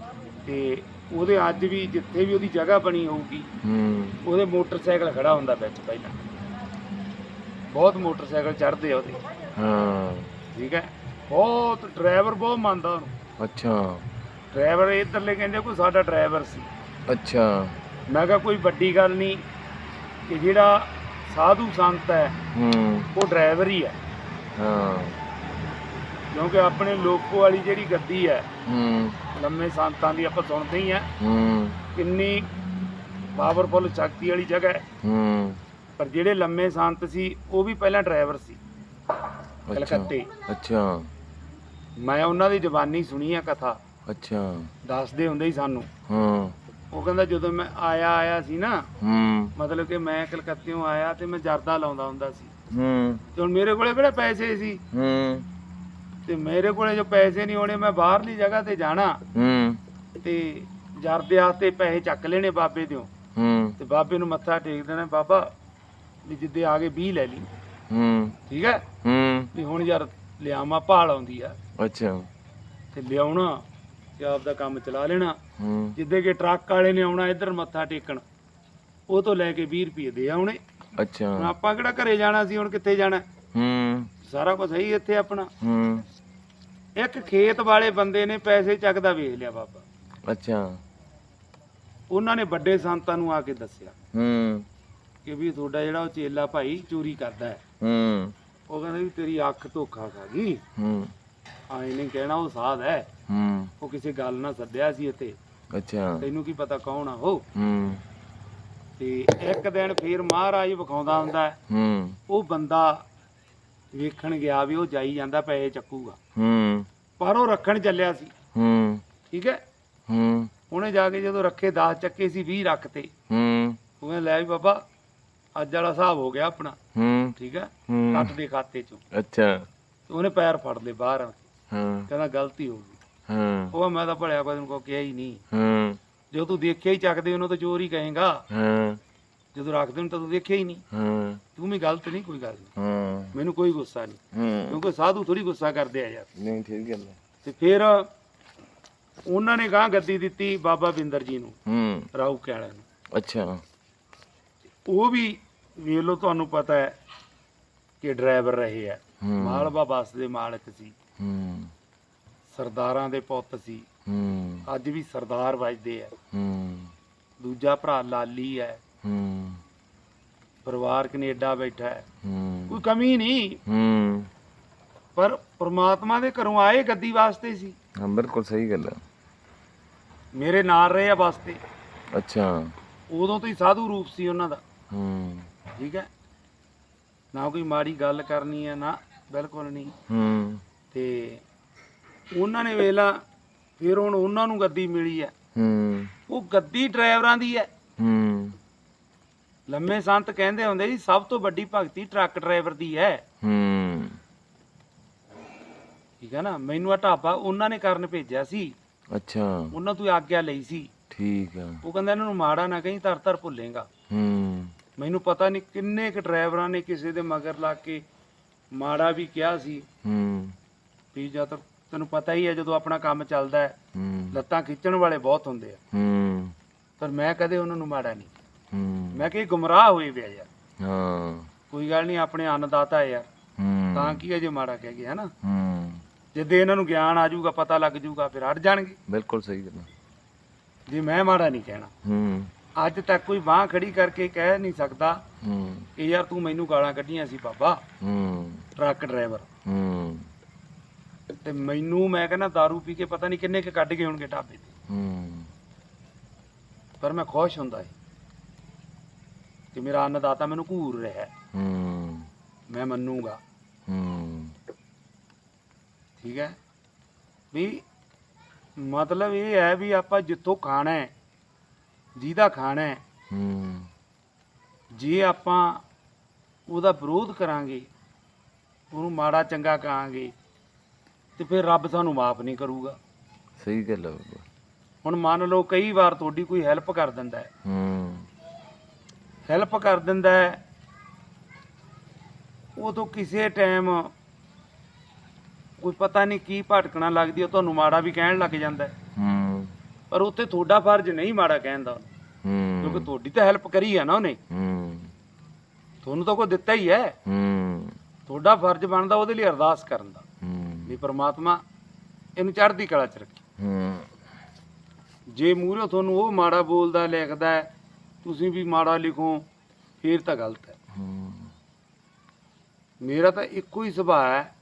ਤੇ ਉਹਦੇ ਅੱਜ ਵੀ ਜਿੱਥੇ ਵੀ ਉਹਦੀ ਜਗ੍ਹਾ ਬਣੀ ਹੋਊਗੀ ਹੂੰ। ਉਹਦੇ ਮੋਟਰਸਾਈਕਲ ਖੜਾ ਹੁੰਦਾ ਵਿੱਚ ਪਹਿਲਾਂ। ਬਹੁਤ ਮੋਟਰਸਾਈਕਲ ਚੜ੍ਹਦੇ ਆ ਉਹਦੇ। ਹਾਂ। ਠੀਕ ਹੈ? ਬਹੁਤ ਡਰਾਈਵਰ ਬਹੁਤ ਮੰਨਦਾ ਉਹਨੂੰ। ਅੱਛਾ। ਡਰਾਈਵਰ ਇੱਧਰਲੇ ਕਹਿੰਦੇ ਕੋਈ ਸਾਡਾ ਡਰਾਈਵਰ ਸੀ। ਅੱਛਾ। ਮੈਂ ਕਿਹਾ ਕੋਈ ਵੱਡੀ ਗੱਲ ਨਹੀਂ ਕਿ ਜਿਹੜਾ ਸਾਧੂ ਸੰਤ ਹੈ ਹੂੰ। ਉਹ ਡਰਾਈਵਰ ਹੀ ਹੈ। ਹਾਂ। ਕਿਉਂਕਿ ਆਪਣੇ ਲੋਕੋ ਵਾਲੀ ਜਿਹੜੀ ਗੱਡੀ ਹੈ ਹੂੰ। ਲੰਮੇ ਸੰਤਾਂ ਦੀ ਆਪਾਂ ਸੁਣਦੇ ਹੀ ਆ ਹੂੰ। ਕਿੰਨੀ ਪਾਵਰਫੁਲ ਸ਼ਕਤੀ ਵਾਲੀ ਜਗ੍ਹਾ ਹੈ। ਹੂੰ। ਪਰ ਜਿਹੜੇ ਲੰਮੇ ਸੰਤ ਸੀ ਉਹ ਵੀ ਪਹਿਲਾਂ ਡਰਾਈਵਰ ਸੀ। ਕਲਕੱਤੇ। ਅੱਛਾ। ਮੈਂ ਉਹਨਾਂ ਦੀ ਜ਼ਬਾਨੀ ਸੁਣੀ ਆ ਕਥਾ। ਅੱਛਾ। ਦੱਸਦੇ ਹੁੰਦੇ ਹੀ ਸਾਨੂੰ। ਹਾਂ। ਉਹ ਕਹਿੰਦਾ ਜਦੋਂ ਮੈਂ ਆਇਆ ਆਇਆ ਸੀ ਨਾ ਹੂੰ। ਮਤਲਬ ਕਿ ਮੈਂ ਕਲਕੱਤੇੋਂ ਆਇਆ ਤੇ ਮੈਂ ਜਰਦਾ ਲਾਉਂਦਾ ਹੁੰਦਾ ਸੀ। ਹੂੰ। ਤੇ ਹੁਣ ਮੇਰੇ ਕੋਲੇ ਕਿਹੜੇ ਪੈਸੇ ਸੀ? ਹੂੰ। ਤੇ ਮੇਰੇ ਕੋਲੇ ਜੋ ਪੈਸੇ ਨਹੀਂ ਹੋਣੇ ਮੈਂ ਬਾਹਰਲੀ ਜਗ੍ਹਾ ਤੇ ਜਾਣਾ। ਹੂੰ। ਤੇ ਜਰਦੇ ਆਸਤੇ ਪੈਸੇ ਚੱਕ ਲੈਣੇ ਬਾਬੇ ਦਿਓ। ਹੂੰ। ਤੇ ਬਾਬੇ ਨੂੰ ਮੱਥਾ ਟੇਕ ਦੇਣਾ ਬਾਬਾ ਵੀ ਜਿੱਦੇ ਆ ਗਏ 20 ਲੈ ਲਈ। ਹੂੰ। ਠੀਕ ਹੈ? ਹੂੰ। ਵੀ ਹੁਣ ਯਾਰ ਲਿਆਵਾਂ ਭਾਲ ਆਉਂਦੀ ਆ। ਅੱਛਾ। ਤੇ ਲਿਆਉਣਾ ਤੇ ਆਪ ਦਾ ਕੰਮ ਚਲਾ ਲੈਣਾ। ਹੂੰ। ਜਿੱਦੇ ਕਿ ਟਰੱਕ ਵਾਲੇ ਨੇ ਆਉਣਾ ਇੱਧਰ ਮੱਥਾ ਟੇਕਣ। ਉਹ ਤੋਂ ਲੈ ਕੇ 20 ਰੁਪਏ ਦੇ ਆਉਣੇ। ਹੁਣ ਅੱਛਾ ਆਪਾਂ ਕਿਹੜਾ ਘਰੇ ਜਾਣਾ ਸੀ ਹੁਣ ਕਿੱਥੇ ਜਾਣਾ? ਹੂੰ। ਸਾਰਾ ਕੁਝ ਸਹੀ ਇੱਥੇ ਆਪਣਾ। ਹੂੰ। ਇੱਕ ਖੇਤ ਵਾਲੇ ਬੰਦੇ ਨੇ ਪੈਸੇ ਚੱਕਦਾ ਵੇਖ ਲਿਆ ਬਾਬਾ। ਅੱਛਾ। ਉਹਨਾਂ ਨੇ ਵੱਡੇ ਸੰਤਾਂ ਨੂੰ ਆ ਕੇ ਦੱਸਿਆ। ਹੂੰ। ਕਿ ਵੀ ਤੁਹਾਡਾ ਜਿਹੜਾ ਉਹ ਚੇਲਾ ਭਾਈ ਚੋਰੀ ਕਰਦਾ ਹੈ। ਹੂੰ। ਉਹ ਕਹਿੰਦਾ ਵੀ ਤੇਰੀ ਅੱਖ ਧੋਖਾ ਖਾ ਗਈ। ਹੂੰ। ਆਏ ਨਹੀਂ ਕਹਿਣਾ ਉਹ ਸਾਧ ਹੈ। ਹੂੰ। ਉਹ ਕਿਸੇ ਗੱਲ ਨਾਲ ਸੱਦਿਆ ਸੀ ਇੱਥੇ। ਅੱਛਾ। ਤੈਨੂੰ ਕੀ ਪਤਾ ਕੌਣ ਆ ਉਹ? ਹੂੰ। ਤੇ ਇੱਕ ਦਿਨ ਫੇਰ ਮਹਾਰਾਜ ਵਿਖਾਉਂਦਾ ਹੁੰਦਾ ਹੈ, ਹੂੰ। ਉਹ ਬੰਦਾ ਵੇਖਣ ਗਿਆ ਵੀ ਉਹ ਜਾਈ ਜਾਂਦਾ ਪੈਸੇ ਚੱਕੂਗਾ। ਹੂੰ। ਪਰ ਉਹ ਰੱਖਣ ਚੱਲਿਆ ਸੀ। ਹੂੰ। ਠੀਕ ਹੈ? ਹੂੰ। ਉਹਨੇ ਜਾ ਕੇ ਜਦੋਂ ਰੱਖੇ 10 ਚੱਕੇ ਸੀ 20 ਰੱਖਤੇ। ਹੂੰ। ਉਹ ਕਹਿੰਦਾ ਲੈ ਵੀ ਬਾਬਾ ਅੱਜ ਵਾਲਾ ਹਿਸਾਬ ਹੋ ਗਿਆ ਆਪਣਾ। ਹੂੰ। ਠੀਕ ਹੈ? ਹੂੰ। ਕੱਟ ਦੇ ਖਾਤੇ ਚੋਂ। ਅੱਛਾ। ਤੇ ਉਹਨੇ ਪੈਰ ਫੜ ਲਏ ਬਾਹਰ ਹਾਂ। ਕਹਿੰਦਾ ਗਲਤੀ ਹੋ ਗਈ। ਹਾਂ। ਉਹ ਮੈਂ ਤਾਂ ਭਲਿਆ ਕੋਈ ਕੋ ਕਿਹਾ ਹੀ ਨਹੀਂ। ਹਾਂ। ਜੋ ਤੂੰ ਦੇਖਿਆ ਹੀ ਚੱਕਦੇ ਉਹਨੂੰ ਤਾਂ ਚੋਰ ਹੀ ਕਹੇਗਾ। ਹਾਂ। ਜਦੋਂ ਰੱਖਦੇ ਨੂੰ ਤਾਂ ਤੂੰ ਦੇਖਿਆ ਹੀ ਨਹੀਂ। ਹਾਂ। ਤੂੰ ਵੀ ਗਲਤ ਨਹੀਂ ਕੋਈ ਗੱਲ ਨਹੀਂ। ਹਾਂ। ਮੈਨੂੰ ਕੋਈ ਗੁੱਸਾ ਨਹੀਂ। ਹੂੰ। ਕਿਉਂਕਿ ਸਾਧੂ ਥੋੜੀ ਗੁੱਸਾ ਕਰਦੇ ਆ ਯਾਰ। ਨਹੀਂ ਠੀਕ ਗੱਲ ਹੈ। ਤੇ ਫਿਰ ਉਹਨਾਂ ਨੇ ਗਾਂ ਗੱਦੀ ਦਿੱਤੀ ਬਾਬਾ ਬਿੰਦਰ ਜੀ ਨੂੰ। ਹੂੰ। ਰਾਉ ਵਾਲਿਆਂ ਨੂੰ। ਅੱਛਾ। ਉਹ ਵੀ ਵੇਖ ਲਓ ਤੁਹਾਨੂੰ ਪਤਾ ਹੈ ਕਿ ਡਰਾਈਵਰ ਰਹੇ ਆ। ਹੂੰ। ਮਾਲਵਾ ਬੱਸ ਦੇ ਮਾਲਕ ਸੀ। ਹੂੰ। ਸਰਦਾਰਾਂ ਦੇ ਪੁੱਤ ਸੀ। ਹੂੰ। ਅੱਜ ਵੀ ਸਰਦਾਰ ਵੱਜਦੇ ਆ। ਹੂੰ। ਦੂਜਾ ਭਰਾ ਲਾਲੀ ਹੈ। ਹੂੰ। ਪਰਿਵਾਰ ਕੈਨੇਡਾ ਬੈਠਾ ਹੈ। ਹੂੰ। ਕੋਈ ਕਮੀ ਨਹੀਂ। ਹੂੰ। ਪਰ ਪ੍ਰਮਾਤਮਾ ਦੇ ਘਰੋਂ ਆਏ ਗੱਦੀ ਵਾਸਤੇ ਸੀ। ਹਾਂ ਬਿਲਕੁਲ ਸਹੀ ਗੱਲ ਹੈ। ਮੇਰੇ ਨਾਲ ਰਹੇ ਆ ਬੱਸ ਤੇ। ਅੱਛਾ। ਉਦੋਂ ਤੋਂ ਹੀ ਸਾਧੂ ਰੂਪ ਸੀ ਉਹਨਾਂ ਦਾ। ਹੂੰ। ਠੀਕ ਹੈ? ਨਾ ਕੋਈ ਮਾੜੀ ਗੱਲ ਕਰਨੀ ਹੈ ਨਾ ਬਿਲਕੁਲ ਨਹੀਂ। ਹੂੰ। ਤੇ ਉਹਨਾਂ ਨੇ ਵੇਲਾ ਫਿਰ ਹੁਣ ਉਹਨਾਂ ਨੂੰ ਗੱਦੀ ਮਿਲੀ ਹੈ। ਹੂੰ। ਉਹ ਗੱਦੀ ਡਰਾਈਵਰਾਂ ਦੀ ਹੈ। ਹੂੰ। ਲੰਮੇ ਸੰਤ ਕਹਿੰਦੇ ਹੁੰਦੇ ਜੀ ਸਭ ਤੋਂ ਵੱਡੀ ਭਗਤੀ ਟਰੱਕ ਡਰਾਈਵਰ ਦੀ ਹੈ। ਹੂੰ। ਠੀਕ ਹੈ ਨਾ? ਮੈਨੂੰ ਆ ਢਾਬਾ ਉਹਨਾਂ ਨੇ ਕਰਨ ਭੇਜਿਆ ਸੀ। ਅੱਛਾ। ਉਹਨਾਂ ਤੋਂ ਆਗਿਆ ਲਈ ਸੀ। ਠੀਕ ਆ। ਉਹ ਕਹਿੰਦਾ ਇਹਨਾਂ ਨੂੰ ਮਾੜਾ ਨਾ ਕਹੀਂ ਤਰ ਤਰ ਭੁੱਲੇਗਾ। ਹੂੰ। ਮੈਨੂੰ ਪਤਾ ਨਹੀਂ ਕਿੰਨੇ ਕੁ ਡਰਾਈਵਰਾਂ ਨੇ ਕਿਸੇ ਦੇ ਮਗਰ ਲਾ ਕੇ ਮਾੜਾ ਵੀ ਕਿਹਾ ਸੀ। ਹੂੰ। ਵੀ ਜਦ ਤੈਨੂੰ ਪਤਾ ਹੀ ਹੈ ਜਦੋਂ ਆਪਣਾ ਕੰਮ ਚੱਲਦਾ ਹੈ ਹੂੰ। ਲੱਤਾਂ ਖਿੱਚਣ ਵਾਲੇ ਬਹੁਤ ਹੁੰਦੇ ਆ। ਹੂੰ। ਪਰ ਮੈਂ ਕਦੇ ਉਹਨਾਂ ਨੂੰ ਮਾੜਾ ਨਹੀਂ ਹੂੰ। ਮੈਂ ਕਿ ਗੁੰਮਰਾਹ ਹੋਏ ਪਿਆ ਯਾਰ। ਹਾਂ। ਕੋਈ ਗੱਲ ਨਹੀਂ ਆਪਣੇ ਅੰਨਦਾਤਾ ਹੈ ਯਾਰ। ਹੂੰ। ਤਾਂ ਕੀ ਹੈ ਜੇ ਮਾੜਾ ਕਹਿ ਗਿਆ ਨਾ ਹੂੰ। ਜਿੱਦੇ ਇਹਨਾਂ ਨੂੰ ਗਿਆਨ ਆ ਜਾਊਗਾ ਪਤਾ ਲੱਗ ਜਾਊਗਾ ਫਿਰ ਹਟ ਜਾਣਗੇ। ਬਿਲਕੁਲ ਸਹੀ ਗੱਲ। ਜੇ ਮੈਂ ਮਾੜਾ ਨਹੀਂ ਕਹਿਣਾ। ਹੂੰ। ਅੱਜ ਤੱਕ ਕੋਈ ਬਾਹ ਖੜੀ ਕਰਕੇ ਕਹਿ ਨਹੀਂ ਸਕਦਾ ਹੂੰ। ਕਿ ਯਾਰ ਤੂੰ ਮੈਨੂੰ ਗਾਲਾਂ ਕੱਢੀਆਂ ਸੀ ਬਾਬਾ। ਹੂੰ। Truck driver. ਹੂੰ। ਤੇ ਮੈਨੂੰ ਮੈਂ ਕਹਿੰਦਾ दारू ਪੀ ਕੇ ਪਤਾ ਨਹੀਂ ਕਿੰਨੇ ਕੁ ਕੱਢ ਗਏ ਹੋਣਗੇ ਢਾਬੇ ਤੇ। ਹੂੰ। ਪਰ ਮੈਂ ਖੁਸ਼ ਹੁੰਦਾ ਸੀ ਕਿ ਮੇਰਾ ਅੰਨਦਾਤਾ ਮੈਨੂੰ ਘੂਰ ਰਿਹਾ। ਹੈ ਹੂੰ। ਮੈਂ ਮੰਨੂਗਾ। ਹੂੰ। ਠੀਕ ਹੈ? ਵੀ ਮਤਲਬ ਇਹ ਹੈ ਵੀ ਆਪਾਂ ਜਿੱਥੋਂ ਖਾਣਾ ਹੈ ਜਿਹਦਾ ਖਾਣਾ ਹੈ। ਹੂੰ। ਜੇ ਆਪਾਂ ਉਹਦਾ ਵਿਰੋਧ ਕਰਾਂਗੇ ਉਹਨੂੰ ਮਾੜਾ ਚੰਗਾ ਕਹਾਂਗੇ ਤੇ ਫਿਰ ਰੱਬ ਸਾਨੂੰ ਮਾਫ ਨਹੀਂ ਕਰੂਗਾ। ਸਹੀ ਗੱਲ ਹੈ ਬਾਬਾ। ਹੁਣ ਮੰਨ ਲਓ ਕਈ ਵਾਰ ਤੁਹਾਡੀ ਕੋਈ ਹੈਲਪ ਕਰ ਦਿੰਦਾ ਹੈ। ਹੂੰ। ਹੈਲਪ ਕਰ ਦਿੰਦਾ ਹੈ ਉਦੋਂ ਕਿਸੇ ਟਾਈਮ ਕੋਈ ਪਤਾ ਨਹੀਂ ਕੀ ਭਟਕਣਾ ਲੱਗਦੀ ਉਹ ਤੁਹਾਨੂੰ ਮਾੜਾ ਵੀ ਕਹਿਣ ਲੱਗ ਜਾਂਦਾ ਹੂੰ। ਪਰ ਉੱਥੇ ਤੁਹਾਡਾ ਫਰਜ਼ ਨਹੀਂ ਮਾੜਾ ਕਹਿਣ ਦਾ। ਕਿਉਂਕਿ ਹੂੰ ਤੁਹਾਡੀ ਤਾਂ ਹੈਲਪ ਕਰੀ ਹੈ ਨਾ ਉਹਨੇ। ਹੂੰ। ਤੁਹਾਨੂੰ ਤਾਂ ਕੋਈ ਦਿੱਤਾ ਹੀ ਹੈ। ਹੂੰ। ਤੁਹਾਡਾ ਫਰਜ਼ ਬਣਦਾ ਉਹਦੇ ਲਈ ਅਰਦਾਸ ਕਰਨ ਦਾ। ਹੂੰ। ਵੀ ਪ੍ਰਮਾਤਮਾ ਇਹਨੂੰ ਚੜ੍ਹਦੀ ਕਲਾ ਚ ਰੱਖੇ। ਹੂੰ। ਜੇ ਮੂਹਰੇ ਤੁਹਾਨੂੰ ਉਹ ਮਾੜਾ ਬੋਲਦਾ ਲਿਖਦਾ ਤੁਸੀਂ ਵੀ ਮਾੜਾ ਲਿਖੋ ਫੇਰ ਤਾਂ ਗਲਤ ਹੈ। ਹੂੰ। ਮੇਰਾ ਤਾਂ ਇੱਕੋ ਹੀ ਸੁਭਾਅ ਹੈ।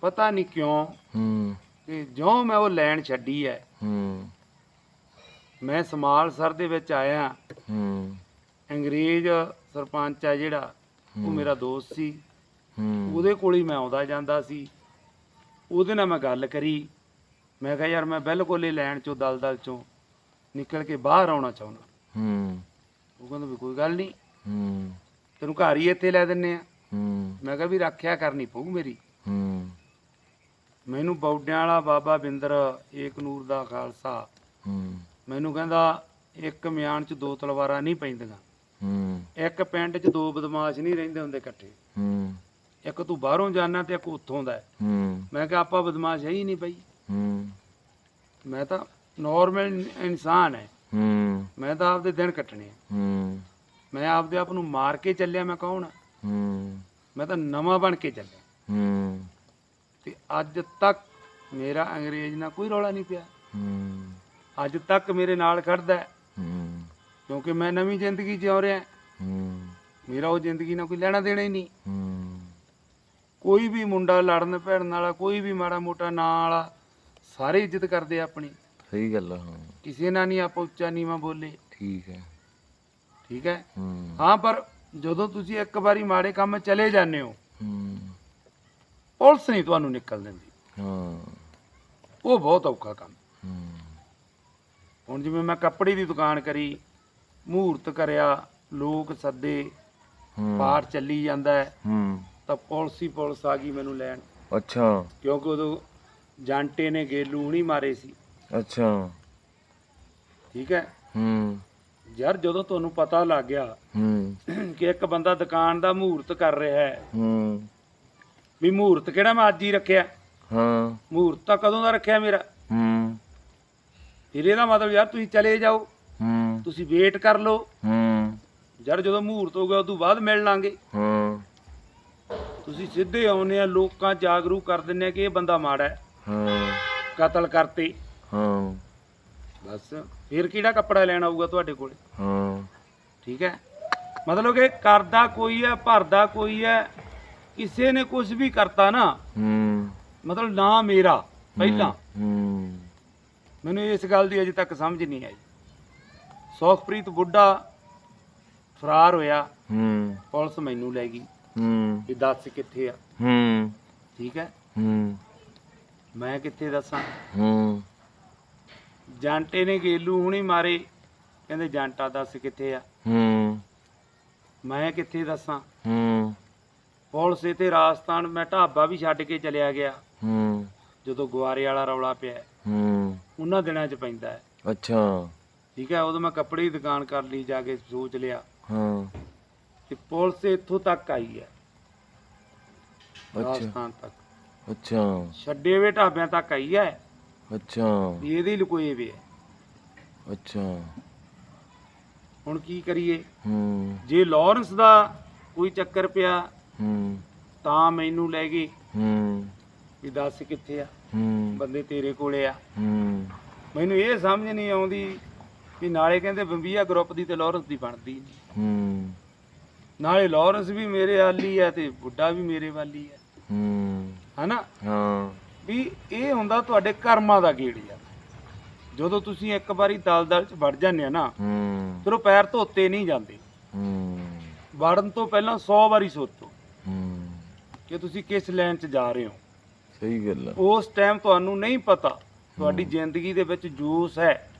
ਪਤਾ ਨਹੀਂ ਕਿਉਂ ਹੂੰ। ਕਿ ਜਿਉਂ ਮੈਂ ਉਹ ਲੈਣ ਛੱਡੀ ਹੈ ਹੂੰ। ਮੈਂ ਸਮਾਲ ਸਰ ਦੇ ਵਿੱਚ ਆਇਆ ਹੂੰ। ਅੰਗਰੇਜ਼ ਸਰਪੰਚ ਆ ਜਿਹੜਾ ਉਹ ਮੇਰਾ ਦੋਸਤ ਸੀ। ਹੂੰ। ਉਹਦੇ ਕੋਲ ਹੀ ਮੈਂ ਆਉਂਦਾ ਜਾਂਦਾ ਸੀ। ਉਹਦੇ ਨਾਲ ਮੈਂ ਗੱਲ ਕਰੀ। ਮੈਂ ਕਿਹਾ ਯਾਰ ਮੈਂ ਬਿਲਕੁਲ ਇਹ ਲੈਣ ਚੋਂ ਦਲਦਲ ਚੋਂ ਨਿਕਲ ਕੇ ਬਾਹਰ ਆਉਣਾ ਚਾਹੁੰਦਾ। ਹੂੰ। ਉਹ ਕਹਿੰਦਾ ਵੀ ਕੋਈ ਗੱਲ ਨਹੀਂ। ਹੂੰ। ਤੈਨੂੰ ਘਰ ਹੀ ਇੱਥੇ ਲੈ ਦਿੰਨੇ ਆ। ਹੂੰ। ਮੈਂ ਕਿਹਾ ਵੀ ਰੱਖਿਆ ਕਰਨੀ ਪਊ ਮੇਰੀ। ਹੂੰ। ਮੈਨੂੰ ਬੌਡਿਆਂ ਵਾਲਾ ਬਾਬਾ ਬਿੰਦਰ ਏਕ ਨੂਰ ਦਾ ਖਾਲਸਾ। ਹੂੰ। ਮੈਨੂੰ ਕਹਿੰਦਾ ਇੱਕ ਮਿਆਨ 'ਚ ਦੋ ਤਲਵਾਰਾਂ ਨਹੀਂ ਪੈਂਦੀਆਂ। ਹੂੰ। ਇੱਕ ਪਿੰਡ 'ਚ ਦੋ ਬਦਮਾਸ਼ ਨਹੀਂ ਰਹਿੰਦੇ ਹੁੰਦੇ ਇਕੱਠੇ। ਹੂੰ। ਇੱਕ ਤੂੰ ਬਾਹਰੋਂ ਜਾਣਾ ਤੇ ਇੱਕ ਉੱਥੋਂ ਦਾ ਹੈ। ਹੂੰ। ਮੈਂ ਕਿਹਾ ਆਪਾਂ ਬਦਮਾਸ਼ ਹੈ ਹੀ ਨਹੀਂ ਬਈ। ਹੂੰ। ਮੈਂ ਤਾਂ ਨਾਰਮਲ ਇਨਸਾਨ ਹੈ। ਹੂੰ। ਮੈਂ ਤਾਂ ਆਪਦੇ ਦਿਨ ਕੱਟਣੇ ਆ। ਹੂੰ। ਮੈਂ ਆਪਦੇ ਆਪ ਨੂੰ ਮਾਰ ਕੇ ਚੱਲਿਆ ਮੈਂ ਕੌਣ ਆ? ਹੂੰ। ਮੈਂ ਤਾਂ ਨਵਾਂ ਬਣ ਕੇ ਚੱਲਿਆ। ਹੂੰ। ਤੇ ਅੱਜ ਤੱਕ ਮੇਰਾ ਅੰਗਰੇਜ਼ ਨਾਲ ਕੋਈ ਰੌਲਾ ਨਹੀਂ ਪਿਆ। ਹੂੰ। ਅੱਜ ਤੱਕ ਮੇਰੇ ਨਾਲ ਖੜਦਾ ਹੈ, ਹੂੰ। ਕਿਉਂਕਿ ਮੈਂ ਨਵੀਂ ਜ਼ਿੰਦਗੀ ਜਿਉ ਰਿਹਾ ਹੂੰ। ਮੇਰਾ ਉਹ ਜ਼ਿੰਦਗੀ ਨਾਲ ਕੋਈ ਲੈਣਾ ਦੇਣਾ ਹੀ ਨਹੀਂ। ਹੂੰ। ਕੋਈ ਵੀ ਮੁੰਡਾ ਲੜਨ ਭੈੜਨ ਵਾਲਾ ਕੋਈ ਵੀ ਮਾੜਾ ਮੋਟਾ ਨਾਂ ਵਾਲਾ ਸਾਰੇ ਇੱਜ਼ਤ ਕਰਦੇ ਆ ਆਪਣੀ। ਸਹੀ ਗੱਲ ਆ ਹਾਂ। ਕਿਸੇ ਨਾਲ ਨਹੀਂ ਆਪਾਂ ਉੱਚਾ ਨੀਵਾਂ ਬੋਲੇ। ਠੀਕ ਹੈ। ਠੀਕ ਹੈ? ਹੂੰ। ਹਾਂ ਪਰ ਜਦੋਂ ਤੁਸੀਂ ਇੱਕ ਵਾਰੀ ਮਾੜੇ ਕੰਮ ਚਲੇ ਜਾਂਦੇ ਹੋ ਹੂੰ। ਪੁਲਿਸ ਨਹੀਂ ਤੁਹਾਨੂੰ ਨਿਕਲ ਦਿੰਦੀ। ਹਾਂ। ਉਹ ਬਹੁਤ ਔਖਾ ਕੰਮ। ਹੂੰ। ਹੁਣ ਜਿਵੇਂ ਮੈਂ ਕੱਪੜੇ ਦੀ ਦੁਕਾਨ ਕਰੀ ਮਹੂਰਤ ਕਰਿਆ ਲੋਕ ਸੱਦੇ ਪਾਠ ਚੱਲੀ ਜਾਂਦਾ ਹੈ ਹੂੰ। ਤਾਂ ਪੁਲਿਸ ਪੁਲਿਸ ਆ ਗਈ ਮੈਨੂੰ ਲੈਣ। ਅੱਛਾ। ਕਿਉਂਕਿ ਉਦੋਂ ਜਾਂਟੇ ਨੇ ਗੇਲੂ ਨਹੀਂ ਮਾਰੇ ਸੀ। ਅੱਛਾ। ਠੀਕ ਹੈ? ਹੂੰ। ਯਾਰ ਜਦੋਂ ਤੁਹਾਨੂੰ ਪਤਾ ਲੱਗ ਗਿਆ ਹੂੰ। ਕਿ ਇੱਕ ਬੰਦਾ ਦੁਕਾਨ ਦਾ ਮਹੂਰਤ ਕਰ ਰਿਹਾ ਹੈ ਹੂੰ। ਵੀ ਮਹੂਰਤ ਕਿਹੜਾ ਮੈਂ ਅੱਜ ਹੀ ਰੱਖਿਆ? ਹਾਂ। ਮਹੂਰਤ ਤਾਂ ਕਦੋਂ ਦਾ ਰੱਖਿਆ ਮੇਰਾ? ਫਿਰ ਇਹਦਾ ਮਤਲਬ ਯਾਰ ਤੁਸੀਂ ਚਲੇ ਜਾਓ। ਹੂੰ। ਤੁਸੀਂ ਵੇਟ ਕਰ ਲਓ। ਹੂੰ। ਯਾਰ ਜਦੋਂ ਮਹੂਰਤ ਹੋ ਗਿਆ ਉਦੋਂ ਬਾਅਦ ਮਿਲ ਲਾਂਗੇ। ਹਾਂ। ਤੁਸੀਂ ਸਿੱਧੇ ਆਉਨੇ ਆ ਲੋਕਾਂ ਜਾਗਰੂਕ ਕਰ ਦਿੰਨੇ ਆ ਕਿ ਇਹ ਬੰਦਾ ਮਾੜਾ ਹੈ। ਹਾਂ। ਕਤਲ ਕਰਤੇ। ਹਾਂ। ਬਸ। ਫਿਰ ਕਿਹੜਾ ਕੱਪੜਾ ਲੈਣ ਆਊਗਾ ਤੁਹਾਡੇ ਕੋਲੇ? ਹਾਂ। ਠੀਕ ਹੈ? ਮਤਲਬ ਕਿ ਕਰਦਾ ਕੋਈ ਹੈ ਭਰਦਾ ਕੋਈ ਹੈ ਕਿਸੇ ਨੇ ਕੁਝ ਵੀ ਕਰਤਾ ਨਾ ਹੂੰ। ਮਤਲਬ ਨਾ ਮੇਰਾ ਪਹਿਲਾਂ। ਹੂੰ। ਮੈਨੂੰ ਇਸ ਗੱਲ ਦੀ ਅਜੇ ਤੱਕ ਸਮਝ ਨਹੀਂ ਆਈ। ਸੌਖਪ੍ਰੀਤ ਬੁੱਢਾ ਫਰਾਰ ਹੋਇਆ। ਹੂੰ। ਪੁਲਿਸ ਮੈਨੂੰ ਲੈ ਗਈ। ਹੂੰ। ਵੀ ਦੱਸ ਕਿੱਥੇ ਆ? ਹੂੰ। ਠੀਕ ਹੈ? ਹੂੰ। ਮੈਂ ਕਿੱਥੇ ਦੱਸਾਂ? ਹੂੰ। ਜਾਂਟੇ ਨੇ ਗੇਲੂ ਹੁਣੀ ਮਾਰੇ। ਕਹਿੰਦੇ ਜਾਂਟਾ ਦੱਸ ਕਿੱਥੇ ਆ? ਹੂੰ। ਮੈਂ ਕਿੱਥੇ ਦੱਸਾਂ? ਹੂੰ। ਪੁਲਿਸ ਇੱਥੇ ਰਾਜਸਥਾਨ ਮੈਂ ਢਾਬਾ ਵੀ ਛੱਡ ਕੇ ਚਲਿਆ ਗਿਆ। ਹੂੰ। ਜਦੋਂ ਗੁਆਰੇ ਵਾਲਾ ਰੌਲਾ ਪਿਆ। ਹੈ। ਉਹਨਾਂ ਦਿਨਾਂ 'ਚ ਪੈਂਦਾ ਹੈ। ਅੱਛਾ। ਠੀਕ ਹੈ ਉਦੋਂ ਮੈਂ ਕੱਪੜੇ ਦੀ ਦੁਕਾਨ ਕਰ ਲਈ ਜਾ ਕੇ ਸੋਚ ਲਿਆ। ਹਾਂ। ਤੇ ਪੁਲਿਸ ਇੱਥੋਂ ਤੱਕ ਆਈ ਹੈ। ਅੱਛਾ। ਰਾਜਸਥਾਨ ਤੱਕ। ਅੱਛਾ। ਛੱਡੇ ਵੇ ਢਾਬਿਆਂ ਤੱਕ ਆਈ ਹੈ। ਅੱਛਾ। ਵੀ ਇਹਦੇ ਲੁਕੋਏ ਵੇ ਹੈ। ਅੱਛਾ। ਹੁਣ ਕੀ ਕਰੀਏ? ਹੂੰ। ਜੇ ਲਾਰੈਂਸ ਦਾ ਕੋਈ ਚੱਕਰ ਪਿਆ ਹੂੰ। ਤਾਂ ਮੈਨੂੰ ਲੈ ਗਏ। ਹੂੰ। ਵੀ ਦੱਸ ਕਿੱਥੇ ਆ? ਹੂੰ। ਬੰਦੇ ਤੇਰੇ ਕੋਲੇ ਆ। ਹੂੰ। ਮੈਨੂੰ ਇਹ ਸਮਝ ਨਹੀਂ ਆਉਂਦੀ ਵੀ ਨਾਲੇ ਕਹਿੰਦੇ ਬੰਬੀਆ ਗਰੁੱਪ ਦੀ ਤੇ ਲਾਰੈਂਸ ਦੀ ਬਣਦੀ ਨਹੀਂ ਹੂੰ। ਨਾਲੇ ਲਾਰੈਂਸ ਵੀ ਮੇਰੇ ਵਾਲੀ ਹੈ ਤੇ ਬੁੱਢਾ ਵੀ ਮੇਰੇ ਵਾਲੀ ਹੈ ਹੂੰ। ਹਨਾ? ਹਾਂ। ਵੀ ਇਹ ਹੁੰਦਾ ਤੁਹਾਡੇ ਕਰਮਾਂ ਦਾ ਗੇੜ ਯਾਰ ਜਦੋਂ ਤੁਸੀਂ ਇੱਕ ਵਾਰੀ ਦਲਦਲ ਚ ਵੜ ਜਾਂਦੇ ਆ ਨਾ ਹੂੰ। ਫਿਰ ਉਹ ਪੈਰ ਧੋਤੇ ਨਹੀਂ ਜਾਂਦੇ। ਹੂੰ। ਵੜਨ ਤੋਂ ਪਹਿਲਾਂ 100 ਵਾਰੀ ਸੋਚੋ ਹੂੰ। ਕਿ ਤੁਸੀਂ ਕਿਸ ਲਾਈਨ 'ਚ ਜਾ ਰਹੇ ਹੋ। ਸਹੀ ਗੱਲ ਆ। ਉਸ ਟਾਈਮ ਤੁਹਾਨੂੰ ਨਹੀਂ ਪਤਾ ਤੁਹਾਡੀ ਜ਼ਿੰਦਗੀ ਦੇ ਵਿੱਚ ਜੋਸ਼ ਹੈ।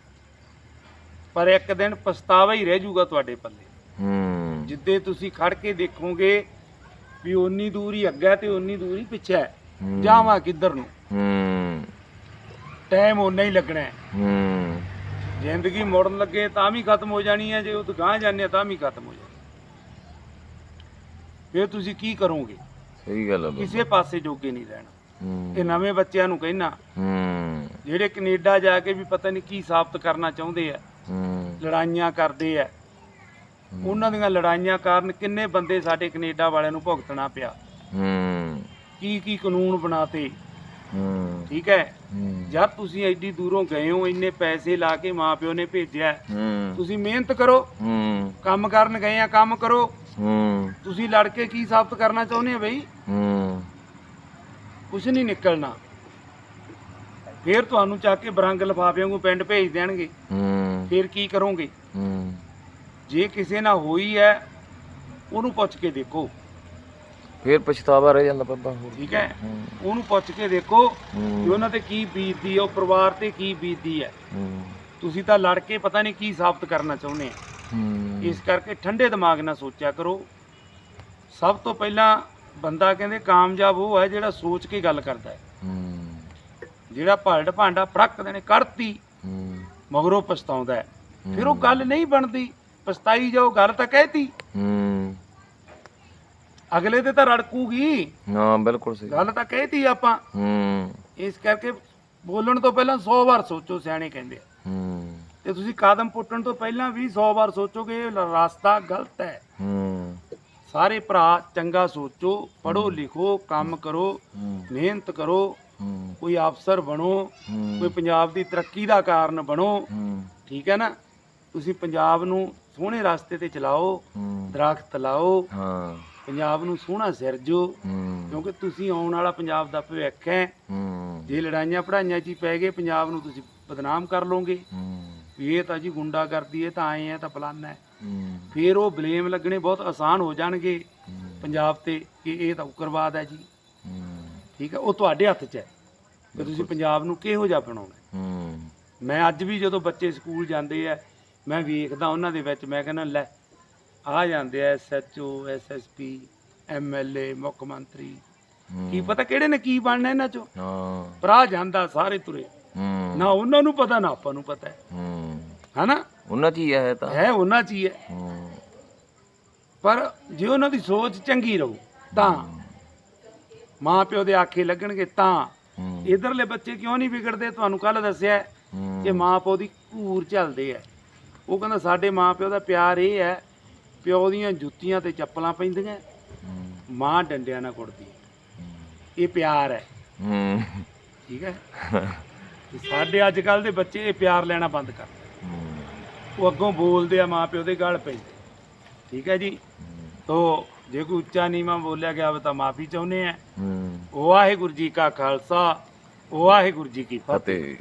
ਪਰ ਇੱਕ ਦਿਨ ਪਛਤਾਵਾ ਹੀ ਰਹਿ ਜਾਊਗਾ ਤੁਹਾਡੇ ਪੱਲੇ। ਹੂੰ। ਜਿੱਦੇ ਤੁਸੀਂ ਖੜ ਕੇ ਦੇਖੋਗੇ ਵੀ ਓਨੀ ਦੂਰ ਹੀ ਅੱਗਾ ਤੇ ਓਨੀ ਦੂਰ ਹੀ ਪਿੱਛੇ ਹੈ। ਹੂੰ। ਜਾਵਾਂ ਕਿੱਧਰ ਨੂੰ? ਹੂੰ। ਟਾਈਮ ਓਨਾ ਹੀ ਲੱਗਣਾ ਹੈ। ਹੂੰ। ਜ਼ਿੰਦਗੀ ਮੁੜਨ ਲੱਗੇ ਤਾਂ ਵੀ ਖਤਮ ਹੋ ਜਾਣੀ ਹੈ ਜੇ ਉਹ ਦੁਕਾਨ ਜਾਂਦੇ ਤਾਂ ਵੀ ਖਤਮ ਹੋ ਜਾਣੀ ਫਿਰ ਤੁਸੀਂ ਕੀ ਕਰੋਗੇ? ਸਹੀ ਗੱਲ ਬਾਬਾ। ਕਿਸੇ ਪਾਸੇ ਜੋਗੇ ਨਹੀਂ ਰਹਿਣਾ। ਹੂੰ ਇਹ ਨਵੇਂ ਬੱਚਿਆਂ ਨੂੰ ਕਹਿਣਾ ਹੂੰ। ਜਿਹੜੇ ਕੈਨੇਡਾ ਜਾ ਕੇ ਵੀ ਪਤਾ ਨਹੀਂ ਕੀ ਸਾਬਤ ਕਰਨਾ ਚਾਹੁੰਦੇ ਆ। ਹੂੰ। ਲੜਾਈਆਂ ਕਰਦੇ ਆ। ਉਹਨਾਂ ਦੀਆਂ ਲੜਾਈਆਂ ਕਾਰਨ ਕਿੰਨੇ ਬੰਦੇ ਸਾਡੇ ਕੈਨੇਡਾ ਵਾਲਿਆਂ ਨੂੰ ਭੁਗਤਣਾ ਪਿਆ। ਹੂੰ। ਕੀ ਕੀ ਕਾਨੂੰਨ ਬਣਾਤੇ। ਹੂੰ। ਠੀਕ ਹੈ? ਹੂੰ। ਯਾਰ ਤੁਸੀਂ ਐਡੀ ਦੂਰੋਂ ਗਏ ਹੋ ਇੰਨੇ ਪੈਸੇ ਲਾ ਕੇ ਮਾਪਿਓ ਨੇ ਭੇਜਿਆ। ਹੂੰ। ਤੁਸੀਂ ਮਿਹਨਤ ਕਰੋ। ਹੂੰ। ਕੰਮ ਕਰਨ ਗਏ ਆ ਕੰਮ ਕਰੋ। ਹੂੰ। ਤੁਸੀਂ ਲੜ ਕੇ ਕੀ ਸਾਬਤ ਕਰਨਾ ਚਾਹੁੰਦੇ ਆ ਬਈ? ਹੂੰ। ਕੁਝ ਨਹੀਂ ਨਿਕਲਣਾ। ਫੇਰ ਤੁਹਾਨੂੰ ਚੱਕ ਕੇ ਬਰੰਗ ਲਫਾਫਿਆਂ ਨੂੰ ਪਿੰਡ ਭੇਜ ਦੇਣਗੇ। ਹੂੰ। ਫੇਰ ਕੀ ਕਰੋਗੇ? ਹੂੰ। ਜੇ ਕਿਸੇ ਨਾਲ ਹੋਈ ਹੈ ਉਹਨੂੰ ਪੁੱਛ ਕੇ ਦੇਖੋ। ਫਿਰ ਪਛਤਾਵਾ ਰਹਿ ਜਾਂਦਾ ਬਾਬਾ ਹੋਰ ਠੀਕ ਹੈ? ਉਹਨੂੰ ਪੁੱਛ ਕੇ ਦੇਖੋ ਕਿ ਉਹਨਾਂ ਤੇ ਕੀ ਬੀਤਦੀ ਹੈ ਉਹ ਪਰਿਵਾਰ ਤੇ ਕੀ ਬੀਤਦੀ ਹੈ। ਤੁਸੀਂ ਤਾਂ ਲੜ ਕੇ ਪਤਾ ਨਹੀਂ ਕੀ ਸਾਬਤ ਕਰਨਾ ਚਾਹੁੰਦੇ ਆ। ਇਸ ਕਰਕੇ ਠੰਡੇ ਦਿਮਾਗ ਨਾਲ ਸੋਚਿਆ ਕਰੋ। ਸਭ ਤੋਂ ਪਹਿਲਾਂ ਬੰਦਾ ਕਹਿੰਦੇ ਕਾਮਯਾਬ ਉਹ ਹੈ ਜਿਹੜਾ ਸੋਚ ਕੇ ਗੱਲ ਕਰਦਾ ਹੈ। ਜਿਹੜਾ ਭਲਡ ਭਾਂਡਾ ਫੜਕ ਦੇਣੇ ਕਰਤੀ ਮਗਰੋਂ ਪਛਤਾਉਂਦਾ ਹੈ। ਫਿਰ ਉਹ ਗੱਲ ਨਹੀਂ ਬਣਦੀ। ਪਛਤਾਈ ਜਾਓ ਗੱਲ ਤਾਂ ਕਹਿਤੀ। ਅਗਲੇ ਤੇ ਤਾਂ ਰੜਕੂਗੀ। ਹਾਂ ਬਿਲਕੁਲ ਸਹੀ। ਗੱਲ ਤਾਂ ਕਹਿਤੀ ਆਪਾਂ। ਹੂੰ। ਇਸ ਕਰਕੇ ਬੋਲਣ ਤੋਂ ਪਹਿਲਾਂ 100 ਵਾਰ ਸੋਚੋ ਸਿਆਣੇ ਕਹਿੰਦੇ ਹੂੰ। ਤੇ ਤੁਸੀਂ ਕਦਮ ਪੁੱਟਣ ਤੋਂ ਪਹਿਲਾਂ ਵੀ 100 ਵਾਰ ਸੋਚੋਗੇ ਇਹ ਰਸਤਾ ਗਲਤ ਹੈ। ਹੂੰ। ਸਾਰੇ ਭਰਾ ਚੰਗਾ ਸੋਚੋ ਪੜੋ ਲਿਖੋ ਕੰਮ ਕਰੋ ਮਿਹਨਤ ਕਰੋ ਕੋਈ ਅਫਸਰ ਬਣੋ ਕੋਈ ਪੰਜਾਬ ਦੀ ਤਰੱਕੀ ਦਾ ਕਾਰਨ ਬਣੋ ਠੀਕ ਹੈ ਨਾ? ਤੁਸੀਂ ਪੰਜਾਬ ਨੂੰ ਸੋਹਣੇ ਰਸਤੇ ਤੇ ਚਲਾਓ ਦਰਖਤ ਲਾਓ ਹਾਂ। ਪੰਜਾਬ ਨੂੰ ਸੋਹਣਾ ਸਿਰਜੋ ਕਿਉਂਕਿ ਤੁਸੀਂ ਆਉਣ ਵਾਲਾ ਪੰਜਾਬ ਦਾ ਭਵਿੱਖ ਹੈ। ਜੇ ਲੜਾਈਆਂ ਪੜਾਈਆਂ 'ਚ ਹੀ ਪੈ ਗਏ ਪੰਜਾਬ ਨੂੰ ਤੁਸੀਂ ਬਦਨਾਮ ਕਰ ਵੀ ਇਹ ਤਾਂ ਜੀ ਗੁੰਡਾ ਕਰਦੀ ਹੈ ਤਾਂ ਆਏ ਹੈ ਤਾਂ ਫਲਾਨਾ ਹੂੰ। ਫਿਰ ਉਹ ਬਲੇਮ ਲੱਗਣੇ ਬਹੁਤ ਆਸਾਨ ਹੋ ਜਾਣਗੇ ਪੰਜਾਬ ਤੇ ਕਿ ਇਹ ਤਾਂ ਉਗਰਵਾਦ ਹੈ ਜੀ। ਠੀਕ ਹੈ ਉਹ ਤੁਹਾਡੇ ਹੱਥ 'ਚ ਹੈ ਕਿ ਤੁਸੀਂ ਪੰਜਾਬ ਨੂੰ ਕਿਹੋ ਜਿਹਾ ਬਣਾਉਣਾ ਮੈਂ ਅੱਜ ਵੀ ਜਦੋਂ ਬੱਚੇ ਸਕੂਲ ਜਾਂਦੇ ਆ ਮੈਂ ਵੇਖਦਾ ਉਹਨਾਂ ਦੇ ਵਿੱਚ ਮੈਂ ਕਹਿੰਦਾ ਲੈ ਆ ਜਾਂਦੇ ਆ ਐਸਐਚਓ ਐਸਐਸਪੀ ਐਮਐਲਏ ਮੁੱਖ ਮੰਤਰੀ। ਕੀ ਪਤਾ ਕਿਹੜੇ ਨੇ ਕੀ ਬਣਨਾ ਇਹਨਾਂ ਚੋਂ? ਹਾਂ। ਪਰ ਆ ਜਾਂਦਾ ਸਾਰੇ ਤੁਰੇ। ਨਾ ਉਹਨਾਂ ਨੂੰ ਪਤਾ ਨਾ ਆਪਾਂ ਨੂੰ ਪਤਾ ਹੈ। ਹੂੰ। ਹਨਾ? ਉਹਨਾਂ ਚ ਹੀ ਹੈ ਤਾਂ। ਹੈ ਉਹਨਾਂ 'ਚ ਹੀ ਹੈ। ਹੂੰ। ਪਰ ਜੇ ਉਹਨਾਂ ਦੀ ਸੋਚ ਚੰਗੀ ਰਹੂ ਤਾਂ ਮਾਂ ਪਿਓ ਦੇ ਆਖੇ ਲੱਗਣਗੇ ਤਾਂ। ਹੂੰ। ਇਧਰਲੇ ਬੱਚੇ ਕਿਉਂ ਨਹੀਂ ਵਿਗੜਦੇ? ਤੁਹਾਨੂੰ ਕੱਲ ਦੱਸਿਆ ਹੈ ਹੂੰ। ਕਿ ਮਾਂ ਪਿਓ ਦੀ ਘੂਰ ਚੱਲਦੇ ਆ ਉਹ ਕਹਿੰਦਾ ਸਾਡੇ ਮਾਂ ਪਿਓ ਦਾ ਪਿਆਰ ਇਹ ਹੈ ਪਿਓ ਦੀਆਂ ਜੁੱਤੀਆਂ ਤੇ ਚੱਪਲਾਂ ਪੈਂਦੀਆਂ ਹੂੰ। ਮਾਂ ਡੰਡਿਆਂ ਨਾਲ ਕੁੱਟਦੀ ਹੈ। ਇਹ ਪਿਆਰ ਹੈ। ਹੂੰ। ਠੀਕ ਹੈ। ਤੇ ਸਾਡੇ ਅੱਜ ਕੱਲ ਦੇ ਬੱਚੇ ਇਹ ਪਿਆਰ ਲੈਣਾ ਬੰਦ ਕਰ ਉਹ ਅੱਗੋਂ ਬੋਲਦੇ ਆ ਮਾਂ ਪਿਓ ਦੇ ਗਲ ਪੈਂਦੇ ਠੀਕ ਹੈ ਜੀ? ਤੋ ਜੇ ਕੋਈ ਉੱਚਾ ਨੀਵਾਂ ਬੋਲਿਆ ਗਿਆ ਹੋਵੇ ਤਾਂ ਮਾਫੀ ਚਾਹੁੰਦੇ ਆ। ਹੂੰ। ਵਾਹਿਗੁਰੂ ਜੀ ਕਾ ਖਾਲਸਾ ਵਾਹਿਗੁਰੂ ਜੀ ਕੀ ਫਤਿਹ।